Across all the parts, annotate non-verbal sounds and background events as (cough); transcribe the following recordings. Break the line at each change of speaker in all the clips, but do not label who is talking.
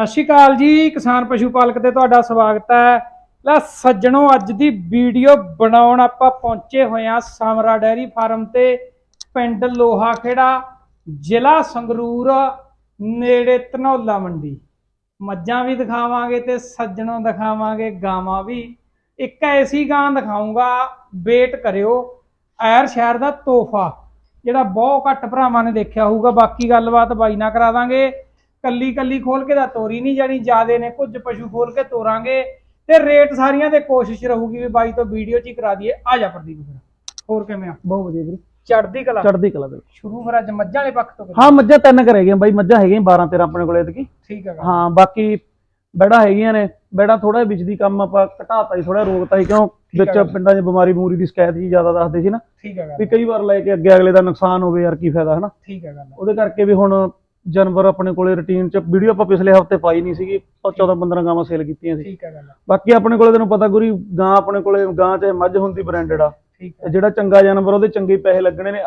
ਸਤਿ ਸ਼੍ਰੀ ਅਕਾਲ ਜੀ, ਕਿਸਾਨ ਪਸ਼ੂ ਪਾਲਕ ਤੇ ਤੁਹਾਡਾ ਸਵਾਗਤ ਹੈ। ਲੈ ਸੱਜਣੋ, ਅੱਜ ਦੀ ਵੀਡੀਓ ਬਣਾਉਣ ਆਪਾਂ ਪਹੁੰਚੇ ਹੋਏ ਆ ਸਾਮਰਾ ਡੈਰੀ ਫਾਰਮ ਤੇ, ਪਿੰਡ ਲੋਹਾ ਖੇੜਾ ਜ਼ਿਲ੍ਹਾ ਸੰਗਰੂਰ, ਨੇੜੇ ਧਨੌਲਾ ਮੰਡੀ। ਮੱਝਾਂ ਵੀ ਦਿਖਾਵਾਂਗੇ ਤੇ ਸੱਜਣੋਂ ਦਿਖਾਵਾਂਗੇ, ਗਾਵਾਂ ਵੀ। ਇੱਕ ਐਸੀ ਗਾਂ ਦਿਖਾਉਂਗਾ ਵੇਟ ਕਰਿਓ, ਐਰ ਸ਼ਹਿਰ ਦਾ ਤੋਹਫਾ। ਜਿਹੜਾ ਬਹੁਤ ਘੱਟ ਭਰਾਵਾਂ ਨੇ ਦੇਖਿਆ ਹੋਊਗਾ, ਬਾਕੀ ਗੱਲਬਾਤ ਬਾਈ ਨਾਲ ਕਰਾ ਦਾਂਗੇ। ਕੱਲੀ ਕੱਲੀ ਖੋਲ ਕੇ ਤਾਂ ਤੋਰੀ ਨਹੀਂ ਜਾਣੀ ਜਿਆਦੇ ਨੇ ਕੁਝ ਪਸ਼ੂ ਖੋਲ ਕੇ ਤੋਰਾਂਗੇ ਤੇ ਰੇਟ ਸਾਰੀਆਂ ਤੇ ਕੋਸ਼ਿਸ਼ ਰਹੂਗੀ ਵੀ ਬਾਈ ਤੋਂ ਵੀਡੀਓ ਚ ਹੀ ਕਰਾ ਦਈਏ। ਆ ਜਾ ਪ੍ਰਦੀਪ ਫਿਰ। ਹੋਰ ਕਿਵੇਂ ਆ?
ਬਹੁਤ ਵਧੀਆ ਵੀਰੇ।
ਚੜਦੀ ਕਲਾ।
ਚੜਦੀ ਕਲਾ ਦੇ
ਸ਼ੁਰੂ ਫਿਰ ਅੱਜ ਮੱਝਾਂ ਵਾਲੇ ਪੱਖ ਤੋਂ।
ਹਾਂ ਮੱਝਾਂ ਤਿੰਨ ਕਰ ਹੈਗੀਆਂ ਬਾਈ ਮੱਝਾਂ ਹੈਗੀਆਂ 12 13 ਆਪਣੇ ਕੋਲੇ ਐਤਕੀ।
ਠੀਕ ਹੈਗਾ
ਹਾਂ ਬਾਕੀ ਬੈੜਾ ਹੈਗੀਆਂ ਨੇ ਬੈੜਾ ਥੋੜਾ ਵਿੱਚ ਦੀ ਕੰਮ ਆਪਾਂ ਘਟਾਤਾ ਹੀ ਥੋੜਾ ਰੋਕਤਾ ਹੀ ਕਿਉਂ? ਵਿੱਚ। ਪਿੰਡਾਂ 'ਚ ਬਿਮਾਰੀ ਬਮੂਰੀ ਦੀ ਸ਼ਿਕਾਇਤ ਜੀ ਜ਼ਿਆਦਾ ਦੱਸਦੇ ਸੀ ਨਾ।
ਠੀਕ ਹੈਗਾ
ਵੀ ਕਈ ਵਾਰ ਲੈ ਕੇ ਅੱਗੇ ਅਗਲੇ ਦਾ ਨੁਕਸਾਨ ਹੋਵੇ ਯਾਰ ਕੀ ਫਾਇਦਾ ਹਨਾ?
ਠੀਕ ਹੈਗਾ
ਉਹਦੇ ਕਰਕੇ ਵੀ ਹੁਣ ਜਾਨਵਰ ਆਪਣੇ ਕੋਲੇ ਰੁਟੀਨ 'ਚ ਵੀਡੀਓ ਆਪਾਂ ਪਿਛਲੇ ਹਫ਼ਤੇ ਪਾਈ ਨਹੀਂ ਸੀਗੀ 14 15 ਗਾਵਾਂ ਸੇਲ ਕੀਤੀਆਂ ਸੀ।
ਠੀਕ ਹੈਗਾ
ਬਾਕੀ ਆਪਣੇ ਕੋਲੇ ਤੈਨੂੰ ਪਤਾ ਗੁਰੀ ਗਾਂ ਆਪਣੇ ਕੋਲੇ ਗਾਂ ਚਾਹੇ ਮੱਝ ਹੁੰਦੀ ਬ੍ਰਾਂਡਡ ਆ।
ਠੀਕ ਹੈ।
ਜਿਹੜਾ ਚੰਗਾ ਜਾਨਵਰ ਉਹਦੇ ਚੰਗੇ ਪੈਸੇ ਲੱਗਣੇ ਨੇ।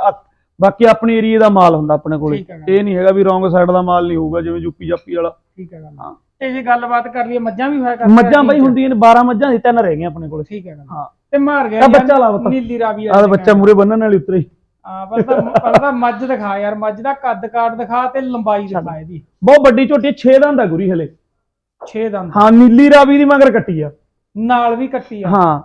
ਬਾਕੀ ਆਪਣੀ ਏਰੀਆ ਦਾ ਮਾਲ ਹੁੰਦਾ ਆਪਣੇ ਕੋਲੇ। ਇਹ ਨਹੀਂ ਹੈਗਾ ਵੀ ਰੋਂਗ ਸਾਈਡ ਦਾ ਮਾਲ ਨਹੀਂ ਹੋਊਗਾ ਜਿਵੇਂ ਯੂਪੀ ਜਾਪੀ ਵਾਲਾ।
ਠੀਕ ਹੈਗਾ
ਹਾਂ।
ਤੇ ਜੇ ਗੱਲਬਾਤ ਕਰ ਲਈਏ ਮੱਝਾਂ ਵੀ ਹੋਇਆ ਕਰਦੀਆਂ
ਮੱਝਾਂ ਬਾਈ
ਹੈ।
ਹੁੰਦੀਆਂ ਨੇ 12 ਮੱਝਾਂ ਸੀ ਤਿੰਨ ਰਹਿ ਗਈਆਂ ਆਪਣੇ ਕੋਲੇ।
ਠੀਕ ਹੈਗਾ
ਹਾਂ।
ਤੇ ਮਾਰ ਗਿਆ
ਬੱਚਾ ਲਾ ਪੁੱਤ।
ਨੀਲੀ ਰਾਵੀ
ਆਹ ਬੱਚਾ ਮੂਰੇ ਬੰਨਣ ਵਾਲੀ ਉਤਰੇ।
ਹਾਂ ਪਰ ਤਾਂ ਪਰ ਤਾਂ ਮੱਝ ਦਿਖਾ ਯਾਰ ਮੱਝ ਦਾ ਕੱਦ ਕਾਠ ਦਿਖਾ ਤੇ ਲੰਬਾਈ ਦਿਖਾ ਇਹਦੀ।
ਬਹੁਤ ਵੱਡੀ ਝੋਟੀ 6 ਦਾ ਹੁੰਦਾ ਗੁਰੀ ਹਲੇ।
6 ਦੰਦ।
ਹਾਂ ਨੀਲੀ ਰਾਵੀ ਦੀ ਮਗਰ ਕੱਟੀ ਆ।
ਨਾਲ ਵੀ ਕੱਟੀ ਆ।
ਹਾਂ।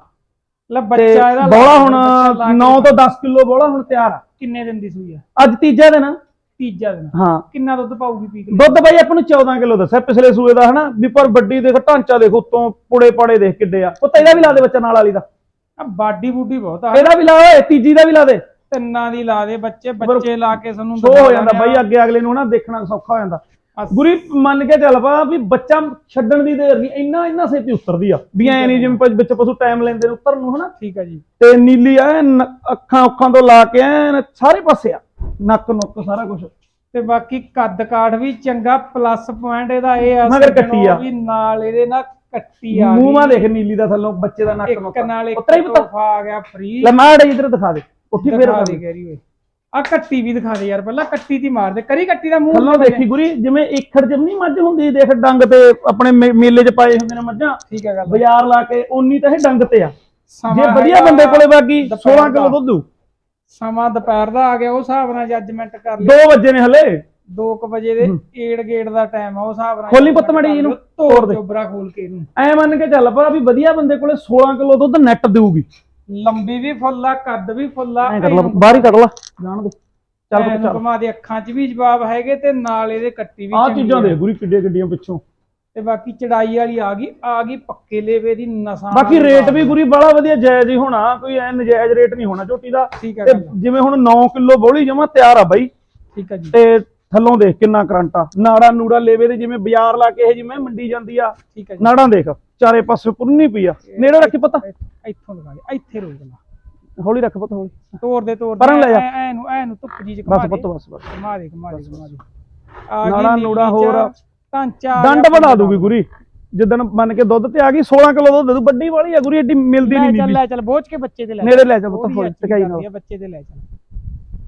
ਲੈ ਬੱਚਾ ਇਹਦਾ
ਬੋਲਾ ਹੁਣ
ਬੱਚਾ ਲਾ ਕੇ
9 ਤੋਂ 10 ਕਿਲੋ ਬੋਲਾ ਹੁਣ ਤਿਆਰ ਆ।
ਕਿੰਨੇ ਦਿਨ ਦੀ ਸੂਈ ਆ?
ਅੱਜ ਤੀਜਾ ਦਿਨ ਆ।
ਤੀਜਾ ਦਿਨ।
ਹਾਂ।
ਕਿੰਨਾ ਦੁੱਧ ਪਾਊਗੀ ਪੀਕ ਲਈ
ਦੁੱਧ ਬਾਈ ਆਪਾਂ ਨੂੰ 14 ਕਿਲੋ ਦੱਸਿਆ ਪਿਛਲੇ ਸੂਏ ਦਾ ਹਨਾ? ਵੀ ਪਰ ਵੱਡੀ ਦੇਖ ਢਾਂਚਾ ਦੇਖ ਉੱਤੋਂ ਪੁੜੇ ਪਾੜੇ ਦੇਖ ਕਿੱਡੇ ਆ। ਉਹ ਇਹਦਾ ਵੀ ਲਾ ਦੇ ਬੱਚਾ ਨਾਲ ਵਾਲੀ ਦਾ।
ਆ ਬਾਡੀ ਬੂਡੀ ਬਹੁਤ ਆ।
ਇਹਦਾ ਵੀ ਲਾ ਓਏ ਤੀਜੀ ਦਾ ਵੀ ਲਾ ਦੇ।
ਤਿੰਨਾਂ ਦੀ ਲਾ ਦੇ ਬੱਚੇ ਬੱਚੇ ਲਾ ਕੇ ਸਾਨੂੰ
ਸ਼ੋ ਹੋ ਜਾਂਦਾ ਬਾਈ ਅੱਗੇ ਅਗਲੇ ਨੂੰ ਨਾ ਦੇਖਣਾ ਸੌਖਾ ਹੋ ਜਾਂਦਾ। ਗੁਰੀ ਮੰਨ ਕੇ ਚੱਲ ਪਾ ਵੀ ਬੱਚਾ ਛੱਡਣ ਦੀ ਦੇਰ ਨਹੀਂ ਇੰਨਾ ਇੰਨਾ ਛੇਤੀ ਉਤਰਦੀ ਆ। ਵੀ ਐ ਨਹੀਂ ਜਿਵੇਂ ਵਿੱਚ ਪਸ਼ੂ ਟਾਈਮ ਲੈਂਦੇ ਨੇ ਉਤਰਨ ਨੂੰ ਹਨਾ?
ਠੀਕ ਆ ਜੀ।
ਤੇ ਨੀਲੀ ਐ ਅੱਖਾਂ ਅੱਖਾਂ ਤੋਂ ਲਾ ਕੇ ਐਨ ਸਾਰੇ ਪਾਸੇ ਆ। ਨੱਕ ਨੁੱਕ ਸਾਰਾ ਕੁਝ
ਤੇ ਬਾਕੀ ਕੱਦ ਕਾਠ ਵੀ ਚੰਗਾ ਪਲੱਸ ਪੁਆਇੰਟ ਇਹਦਾ ਇਹ ਆ
ਮਗਰ ਕੱਟੀ ਆ।
ਵੀ ਨਾਲ ਇਹਦੇ ਨਾਲ ਕੱਟੀ ਆ
ਮੂੰਹ। ਦੇਖ ਨੀਲੀ ਦਾ ਥੱਲੋਂ ਬੱਚੇ ਦਾ ਨੱਕ ਨੁੱਕ।
ਇੱਕ ਨਾਲ ਇੱਕ ਤੋਹਫਾ ਆ ਗਿਆ ਫ੍ਰੀ
ਲੈ ਮਾੜ ਇਧਰ ਦਿਖਾ ਦੇ। ਉੱਠੀ ਫੇਰ
ਦਿਖਾ ਦੇ ਗੈਰੀ ਓਏ। ਆ ਕੱਟੀ ਵੀ ਦਿਖਾ ਦੇ ਯਾਰ ਪਹਿਲਾਂ ਕੱਟੀ ਦੀ ਮਾਰ ਦੇ ਕਰੀ ਕੱਟੀ ਦਾ ਮੂੰਹ
ਥੱਲੋਂ ਦੇਖੀ ਗੁਰੀ ਜਿਵੇਂ ਏਖੜ ਜਿਵੇਂ ਨਹੀਂ ਮੱਝ ਹੁੰਦੀ ਦੇਖ ਡੰਗ ਤੇ ਆਪਣੇ ਮੇ- ਮੇਲੇ 'ਚ ਪਾਏ ਹੁੰਦੇ ਨੇ ਮੱਝਾਂ।
ਠੀਕ ਹੈ ਗੱਲ
ਬਾਜ਼ਾਰ ਲਾ ਕੇ ਉਨੀ ਤਾਂ ਇਹ ਡੰਗ ਤੇ ਆ। ਜੇ ਵਧੀਆ
ਹੈਗਾ
ਬੰਦੇ ਕੋਲੇ ਬਾਕੀ
ਦੁਪਹਿਰ
16 ਕਿਲੋ
ਦਾ।
ਦੁੱਧ। ਦੂ
ਸਮਾਂ ਦੁਪਹਿਰ ਦਾ ਆ ਗਿਆ ਉਹ ਹਿਸਾਬ ਨਾਲ ਜੱਜਮੈਂਟ ਕਰ ਲਈ
2 ਵਜੇ ਨੇ ਹਲੇ।
2 ਵਜੇ ਦੇ ਏੜ ਗੇੜ ਦਾ ਟਾਈਮ ਆ ਉਹ ਹਿਸਾਬ ਨਾਲ
ਖੋਲੀ ਪੁੱਤ ਮਾੜੀ ਇਹਨੂੰ, ਤੋੜ
ਤੋੜ
ਦੇ।
ਚੋਬਰਾ ਖੋਲ ਕੇ ਇਹਨੂੰ।
ਐ ਮੰਨ ਕੇ ਚੱਲ ਪਾ ਵੀ ਵਧੀਆ ਬੰਦੇ ਕੋਲੇ 16 ਕਿਲੋ ਦੁੱਧ ਨੈਟ ਦੇਊਗੀ।
ਲੰਬੀ ਵੀ ਫੁੱਲ ਆ ਕੱਦ ਵੀ ਫੁੱਲ ਆ
ਐ ਕਰ ਲਾ ਬਾਹਰ ਹੀ ਕੱਢ ਲਾ ਜਾਣ ਦੇ। ਚੱਲ ਪੁੱਤ ਚੱਲ।
ਘੁਮਾ ਦੇ ਅੱਖਾਂ 'ਚ ਵੀ ਜਵਾਬ ਹੈਗੇ ਤੇ ਨਾਲ ਇਹਦੇ ਕੱਟੀ ਵੀ
ਆ
ਚੰਗੀ
ਚੀਜ਼ਾਂ। ਦੇ ਗੁਰੀ ਕਿੱਡੇ ਕਿੱਡੀਆਂ ਪਿੱਛੋਂ।
ਤੇ ਬਾਕੀ ਚੜਾਈ ਵਾਲੀ ਆ ਗਈ ਆ ਗਈ ਪੱਕੇ ਲੇਵੇ ਦੀ ਨਸਾਂ
ਬਾਕੀ
ਵਾਲੀ
ਰੇਟ। ਵੀ ਗੁਰੀ ਬੜਾ ਵਧੀਆ ਜਾਇਜ਼ ਹੀ ਹੋਣਾ ਕੋਈ ਐ ਨਜਾਇਜ਼ ਰੇਟ ਨਹੀਂ ਹੋਣਾ ਝੋਟੀ ਦਾ।
ਠੀਕ ਹੈ
ਤੇ
ਗੱਲ
ਜਿਵੇਂ ਹੁਣ 9 ਕਿਲੋ ਬੋਲੀ ਜਮਾ ਤਿਆਰ ਆ ਬਾਈ।
ਠੀਕ ਹੈ ਜੀ।
ਤੇ ਥੱਲੋਂ ਦੇਖ ਕਿੰਨਾ ਕਰੰਟ ਆ। ਨਾੜਾ ਨੂੜਾ ਲੇਵੇ ਦੇ ਜਿਵੇਂ ਬਾਜ਼ਾਰ ਲਾ ਕੇ ਇਹ ਜਿਵੇਂ ਮੰਡੀ ਜਾਂਦੀ ਆ।
ਠੀਕ ਹੈ ਜੀ।
ਨਾੜਾਂ ਦੇਖ। ਚਾਰੇ ਪਾਸੇ ਪੁੰਨੀ ਪਈ ਆ। ਨੇੜੇ ਰੱਖੀ ਪਤਾ।
ਇੱਥੋਂ ਲਗਾ ਦੇ ਇੱਥੇ ਰੋਕ ਲਾ
ਹੌਲੀ ਰੱਖ ਪਤਾ ਹੌਲੀ।
ਤੋੜ ਦੇ ਤੋੜ ਦੇ।
ਪਰਾਂ ਲੈ ਜਾ।
ਐ ਐ ਨੂੰ ਐ ਨੂੰ ਧੁੱਪ ਜੀ ਚ ਘੁਮਾ
ਬਸ ਪੁੱਤ ਬਸ ਬਸ।
ਘੁਮਾ ਦੇ ਘੁਮਾ ਦੇ ਘੁਮਾ ਦੇ।
ਨਾੜਾ ਹੋਰ।
ਢਾਂਚਾ
ਡੰਡ ਵਧਾ ਦੂਗੀ ਗੁਰੀ। ਜਿੱਦਣ ਮੰਨ ਕੇ ਦੁੱਧ ਤੇ ਆ ਗਈ 16 ਕਿਲੋ ਦੁੱਧ ਦੂ ਵੱਡੀ ਵਾਲੀ ਆ ਗੁਰੀ ਏਡੀ ਮਿਲਦੀ ਨਹੀਂ
ਚੱਲ ਲੈ ਚੱਲ ਬੋਝ ਕੇ ਬੱਚੇ ਤੇ ਲੈ
ਨੇੜੇ ਲੈ ਜਾ ਪੁੱਤ ਹੌਲੀ ਟਕਾਈ ਨਾਲ।
ਬੱਚੇ ਤੇ ਲੈ ਚੱਲ।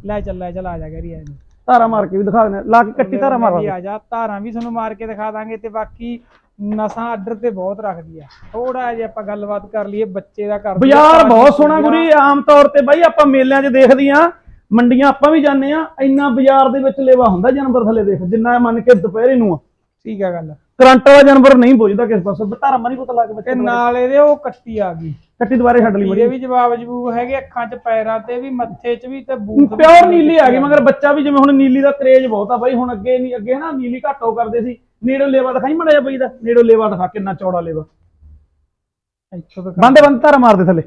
ਲੈ ਚੱਲ ਲੈ ਚੱਲ ਆ ਜਾ ਗਰੀ ਆ
ਧਾਰਾ ਮਾਰ ਕੇ ਵੀ ਦਿਖਾ ਦੇਣਾ ਲਾ ਕੇ ਕੱਟੀ ਧਾਰਾ ਮਾਰ
ਆ ਜਾ। ਧਾਰਾਂ ਵੀ ਤੁਹਾਨੂੰ ਮਾਰ ਕੇ ਦਿਖਾ ਦਾਂਗੇ ਤੇ ਬਾਕੀ ਨਸਾਂ ਆਰਡਰ ਤੇ ਬਹੁਤ ਰੱਖਦੀ ਆ। ਥੋੜਾ ਜਿਹਾ ਆਪਾਂ ਗੱਲਬਾਤ ਕਰ ਲਈਏ ਬੱਚੇ ਦਾ ਕਰ ਦਈਏ,
ਬਾਜ਼ਾਰ ਬਹੁਤ ਸੋਹਣਾ
ਆ।
ਗੁਰੀ ਆਮ ਤੌਰ ਤੇ ਬਾਈ ਆਪਾਂ ਮੇਲਿਆਂ 'ਚ ਦੇਖਦੀਆਂ ਮੰਡੀਆਂ ਆਪਾਂ ਵੀ ਜਾਂਦੇ ਆ ਇੰਨਾ ਬਾਜ਼ਾਰ ਦੇ ਵਿੱਚ ਲੇਵਾ ਹੁੰਦਾ ਜਾਨਵਰ ਥੱਲੇ ਦੇਖ ਜਿੰਨਾ ਮੰਨ ਕੇ ਦੁਪਹਿਰੇ ਨੂੰ ਆ।
ਠੀਕ ਆ ਗੱਲ।
ਕਰੰਟ ਵਾਲਾ ਜਾਨਵਰ ਨਹੀਂ ਪੁੱਜਦਾ ਕਿਸ ਪਾਸੇ ਧਾਰਾ ਮਾਰੀ ਪਤਾ ਲਾ ਕੇ
ਤੇ
ਬੱਚੇ
ਨਾਲ ਇਹਦੇ ਉਹ ਕੱਟੀ ਆ ਗਈ।
ਕੱਟੀ ਦੁਬਾਰੇ ਛੱਡ ਲਈ
ਇਹਦੇ ਵੀ ਜਵਾਬ ਜਬੂਬ ਹੈਗੇ ਅੱਖਾਂ 'ਚ ਪੈਰਾਂ ਤੇ ਵੀ ਮੱਥੇ 'ਚ ਵੀ ਤੇ ਬੂਥ
ਪਿਓਰ ਨੀਲੀ ਆ ਗਈ ਮਗਰ ਬੱਚਾ ਵੀ ਜਿਵੇਂ ਹੁਣ ਨੀਲੀ ਦਾ ਕਰੇਜ ਬਹੁਤ ਆ ਬਾਈ ਹੁਣ ਅੱਗੇ ਨਹੀਂ ਅੱਗੇ ਨਾ ਨੀਲੀ ਘੱਟੋ ਕਰਦੇ ਸੀ। ਨੇੜੋਂ ਲੇਵਾ ਦਿਖਾਈ ਮੜਾ ਜਾ ਬਈ ਦਾ ਨੇੜੋਂ ਲੇਵਾ ਦਿਖਾ ਕਿੰਨਾ ਚੌੜਾ ਲੇਵਾ।
ਇੱਥੋਂ ਤੱਕ
ਬੰਦੇ ਬੰਦ ਧਾਰਾ ਮਾਰਦੇ ਥੱਲੇ।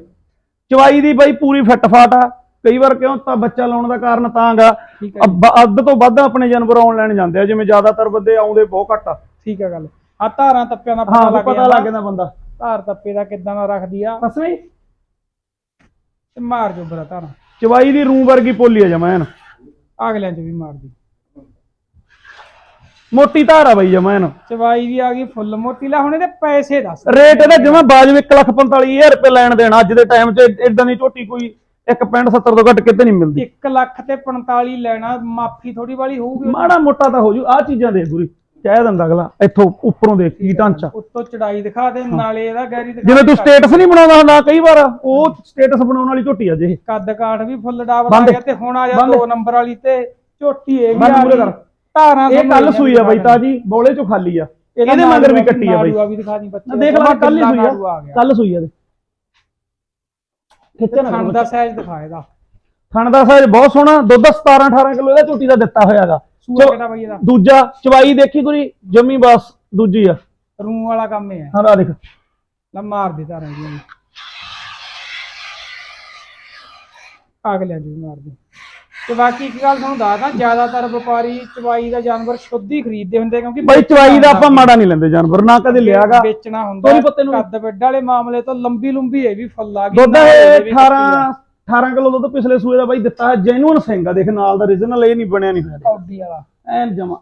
ਚਵਾਈ ਦੀ ਬਾਈ ਪੂਰੀ ਫਿੱਟ ਫਾਟ ਆ। ਕਈ ਵਾਰ ਕਿਉਂ ਤਾਂ ਬੱਚਾ ਲਾਉਣ ਦਾ ਕਾਰਨ ਤਾਂ ਗਾ।
ਠੀਕ ਹੈ
ਅੱਬ- ਅੱਧ ਤੋਂ ਵੱਧ ਆਪਣੇ ਜਾਨਵਰ ਆਨਲਾਈਨ ਜਾਂਦੇ ਆ ਜਿਵੇਂ ਜ਼ਿਆਦਾਤਰ ਬੰਦੇ ਆਉਂਦੇ ਬਹੁਤ ਘੱਟ ਆ।
ਠੀਕ ਹੈ ਗੱਲ। ਆ ਧਾਰਾਂ ਤੱਪਿਆਂ ਦਾ ਪਤਾ ਲੱਗ
ਪਤਾ
ਜਾਂਦਾ
ਲੱਗ ਜਾਂਦਾ। ਬੰਦਾ।
ਧਾਰ ਤੱਪੇ ਦਾ ਕਿੱਦਾਂ ਦਾ ਰੱਖਦੀ ਆ।
ਫਸਵੇਂ
ਤੇ ਮਾਰ ਜੋ ਬਰਾ ਧਾਰਾਂ।
ਚਵਾਈ ਦੀ ਰੂੰ ਵਰਗੀ ਪੋਲੀ ਆ ਜਮੈਨ
ਅਗਲਿਆਂ 'ਚ ਵੀ ਮਾਰਦੀ।
ਮੋਟੀ ਧਾਰ ਆ ਬਾਈ ਜਮੈਨ
ਚਵਾਈ ਵੀ ਆ ਗਈ ਫੁੱਲ ਮੋਟੀ ਲਾ ਹੁਣ ਇਹਦੇ ਪੈਸੇ ਦੱਸ
ਰੇਟ ਇਹਦਾ ਜਮਾ ਬਾਜੂ 145000 ਰੁਪਏ ਲੈਣ ਦੇਣਾ ਅੱਜ ਦੇ ਟਾਈਮ 'ਚ ਇਦਾਂ ਦੀ ਝੋਟੀ ਕੋਈ 1.70 ਤੋਂ ਘੱਟ ਕਿਤੇ ਨਹੀਂ ਮਿਲਦੀ
1 ਲੱਖ ਤੇ 45 ਲੈਣਾ ਮਾਫੀ ਥੋੜੀ ਵਾਲੀ ਹੋਊਗੀ
ਮਾੜਾ ਮੋਟਾ ਤਾਂ ਹੋ ਜੂ ਆ ਚੀਜ਼ਾਂ ਦੇ ਗੁਰੀ ਕਹਿ ਦਿੰਦਾ ਅਗਲਾ ਇੱਥੋਂ ਉੱਪਰੋਂ ਦੇਖ ਕੀ ਢਾਂਚਾ
ਉੱਤੋਂ ਚੜਾਈ ਦਿਖਾ ਦੇ ਨਾਲੇ ਇਹਦਾ ਗੈਰੀ ਦਿਖਾ
ਜਿਵੇਂ ਤੂੰ। ਸਟੇਟਸ ਨਹੀਂ ਬਣਾਉਂਦਾ ਹੁੰਦਾ ਕਈ ਵਾਰ ਉਹ ਸਟੇਟਸ ਬਣਾਉਣ ਵਾਲੀ ਝੋਟੀ ਆ ਜੇ
ਕੱਦ ਕਾਠ ਵੀ ਫੁੱਲ ਡਾਬਰ ਆ। ਗਿਆ ਤੇ ਹੁਣ ਆ ਜਾ
ਬੰਦ।
ਦੋ ਨੰਬਰ ਵਾਲੀ ਤੇ ਝੋਟੀ ਇਹ ਵੀ ਆ ਗਈ। ਧਾਰਾਂ
ਇਹ ਕੱਲ ਸੂਈ ਆ ਬਾਈ ਤਾਜੀ ਬੋਲੇ ਚੋਂ ਖਾਲੀ ਆ।
ਇਹਦਾ
ਮਗਰ ਵੀ ਕੱਟੀ ਆ ਬਾਈ।
ਵੀ ਦਿਖਾ ਦੀ ਬੱਚੇ
ਦੇਖ ਲੈ ਕੱਲ ਹੀ ਸੂਈ ਆ। ਕੱਲ ਸੂਈ ਆ ਖਿੱਚਣ
ਥਣ ਦਾ ਸਾਈਜ਼ ਦਿਖਾ ਇਹਦਾ।
ਥਣ ਦਾ ਸਾਈਜ਼ ਬਹੁਤ ਸੋਹਣਾ ਦੁੱਧ 17 18 ਕਿਲੋ ਇਹਦਾ ਝੋਟੀ ਦਾ ਦਿੱਤਾ ਹੋਇਆਗਾ
ਸੂਆ ਕਿਹੜਾ ਬਾਈ ਇਹਦਾ?
ਦੂਜਾ ਚਵਾਈ ਦੇਖੀ ਕੋਈ ਜੰਮੀ ਬਸ ਦੂਜੀ ਆ।
ਰੂ ਵਾਲਾ ਕੰਮ ਹੈ।
ਹਾਂ ਆ ਦੇਖ।
ਲੈ ਮਾਰ ਦੇ ਧਾਰਾਂ ਜੀ ਅਗਲੇ ਜੀ ਮਾਰ ਦੇ। ਤੇ ਬਾਕੀ ਇੱਕ ਗੱਲ ਤੁਹਾਨੂੰ ਦੱਸਦਾ ਜ਼ਿਆਦਾਤਰ ਵਪਾਰੀ ਚਵਾਈ ਦਾ ਜਾਨਵਰ ਸ਼ੁੱਧ ਹੀ ਖਰੀਦਦੇ ਹੁੰਦੇ ਕਿਉਂਕਿ
ਬਾਈ ਚਵਾਈ ਦਾ ਆਪਾਂ ਮਾੜਾ ਨਹੀਂ ਲੈਂਦੇ ਜਾਨਵਰ ਨਾ ਕਦੇ ਲਿਆਗਾ।
ਵੇਚਣਾ ਹੁੰਦਾ।
ਤੋਰੀ ਪੱਤੇ ਨੂੰ-
ਕੱਦ ਵੱਡ ਵਾਲੇ ਮਾਮਲੇ ਤੋਂ ਲੰਬੀ ਲੰਬੀ ਇਹ ਵੀ ਫੁੱਲ ਗਈ।
ਦੁੱਧ ਇਹ
ਵੀ
18
ਕੱਟੀ ਆ।
18 ਕਿਲੋ ਦੁੱਧ ਪਿਛਲੇ ਸੂਏ ਦਾ ਬਾਈ ਦਿੱਤਾ ਹੈ ਜੈਨੂਨ ਸਿੰਘ ਆ ਦੇਖ ਨਾਲ ਦਾ origignal ਇਹ ਨਹੀਂ ਬਣਿਆ ਨਹੀਂ ਹੋਇਆ।
ਕੌਡੀ ਵਾਲਾ।
ਐਨ ਜਮਾ।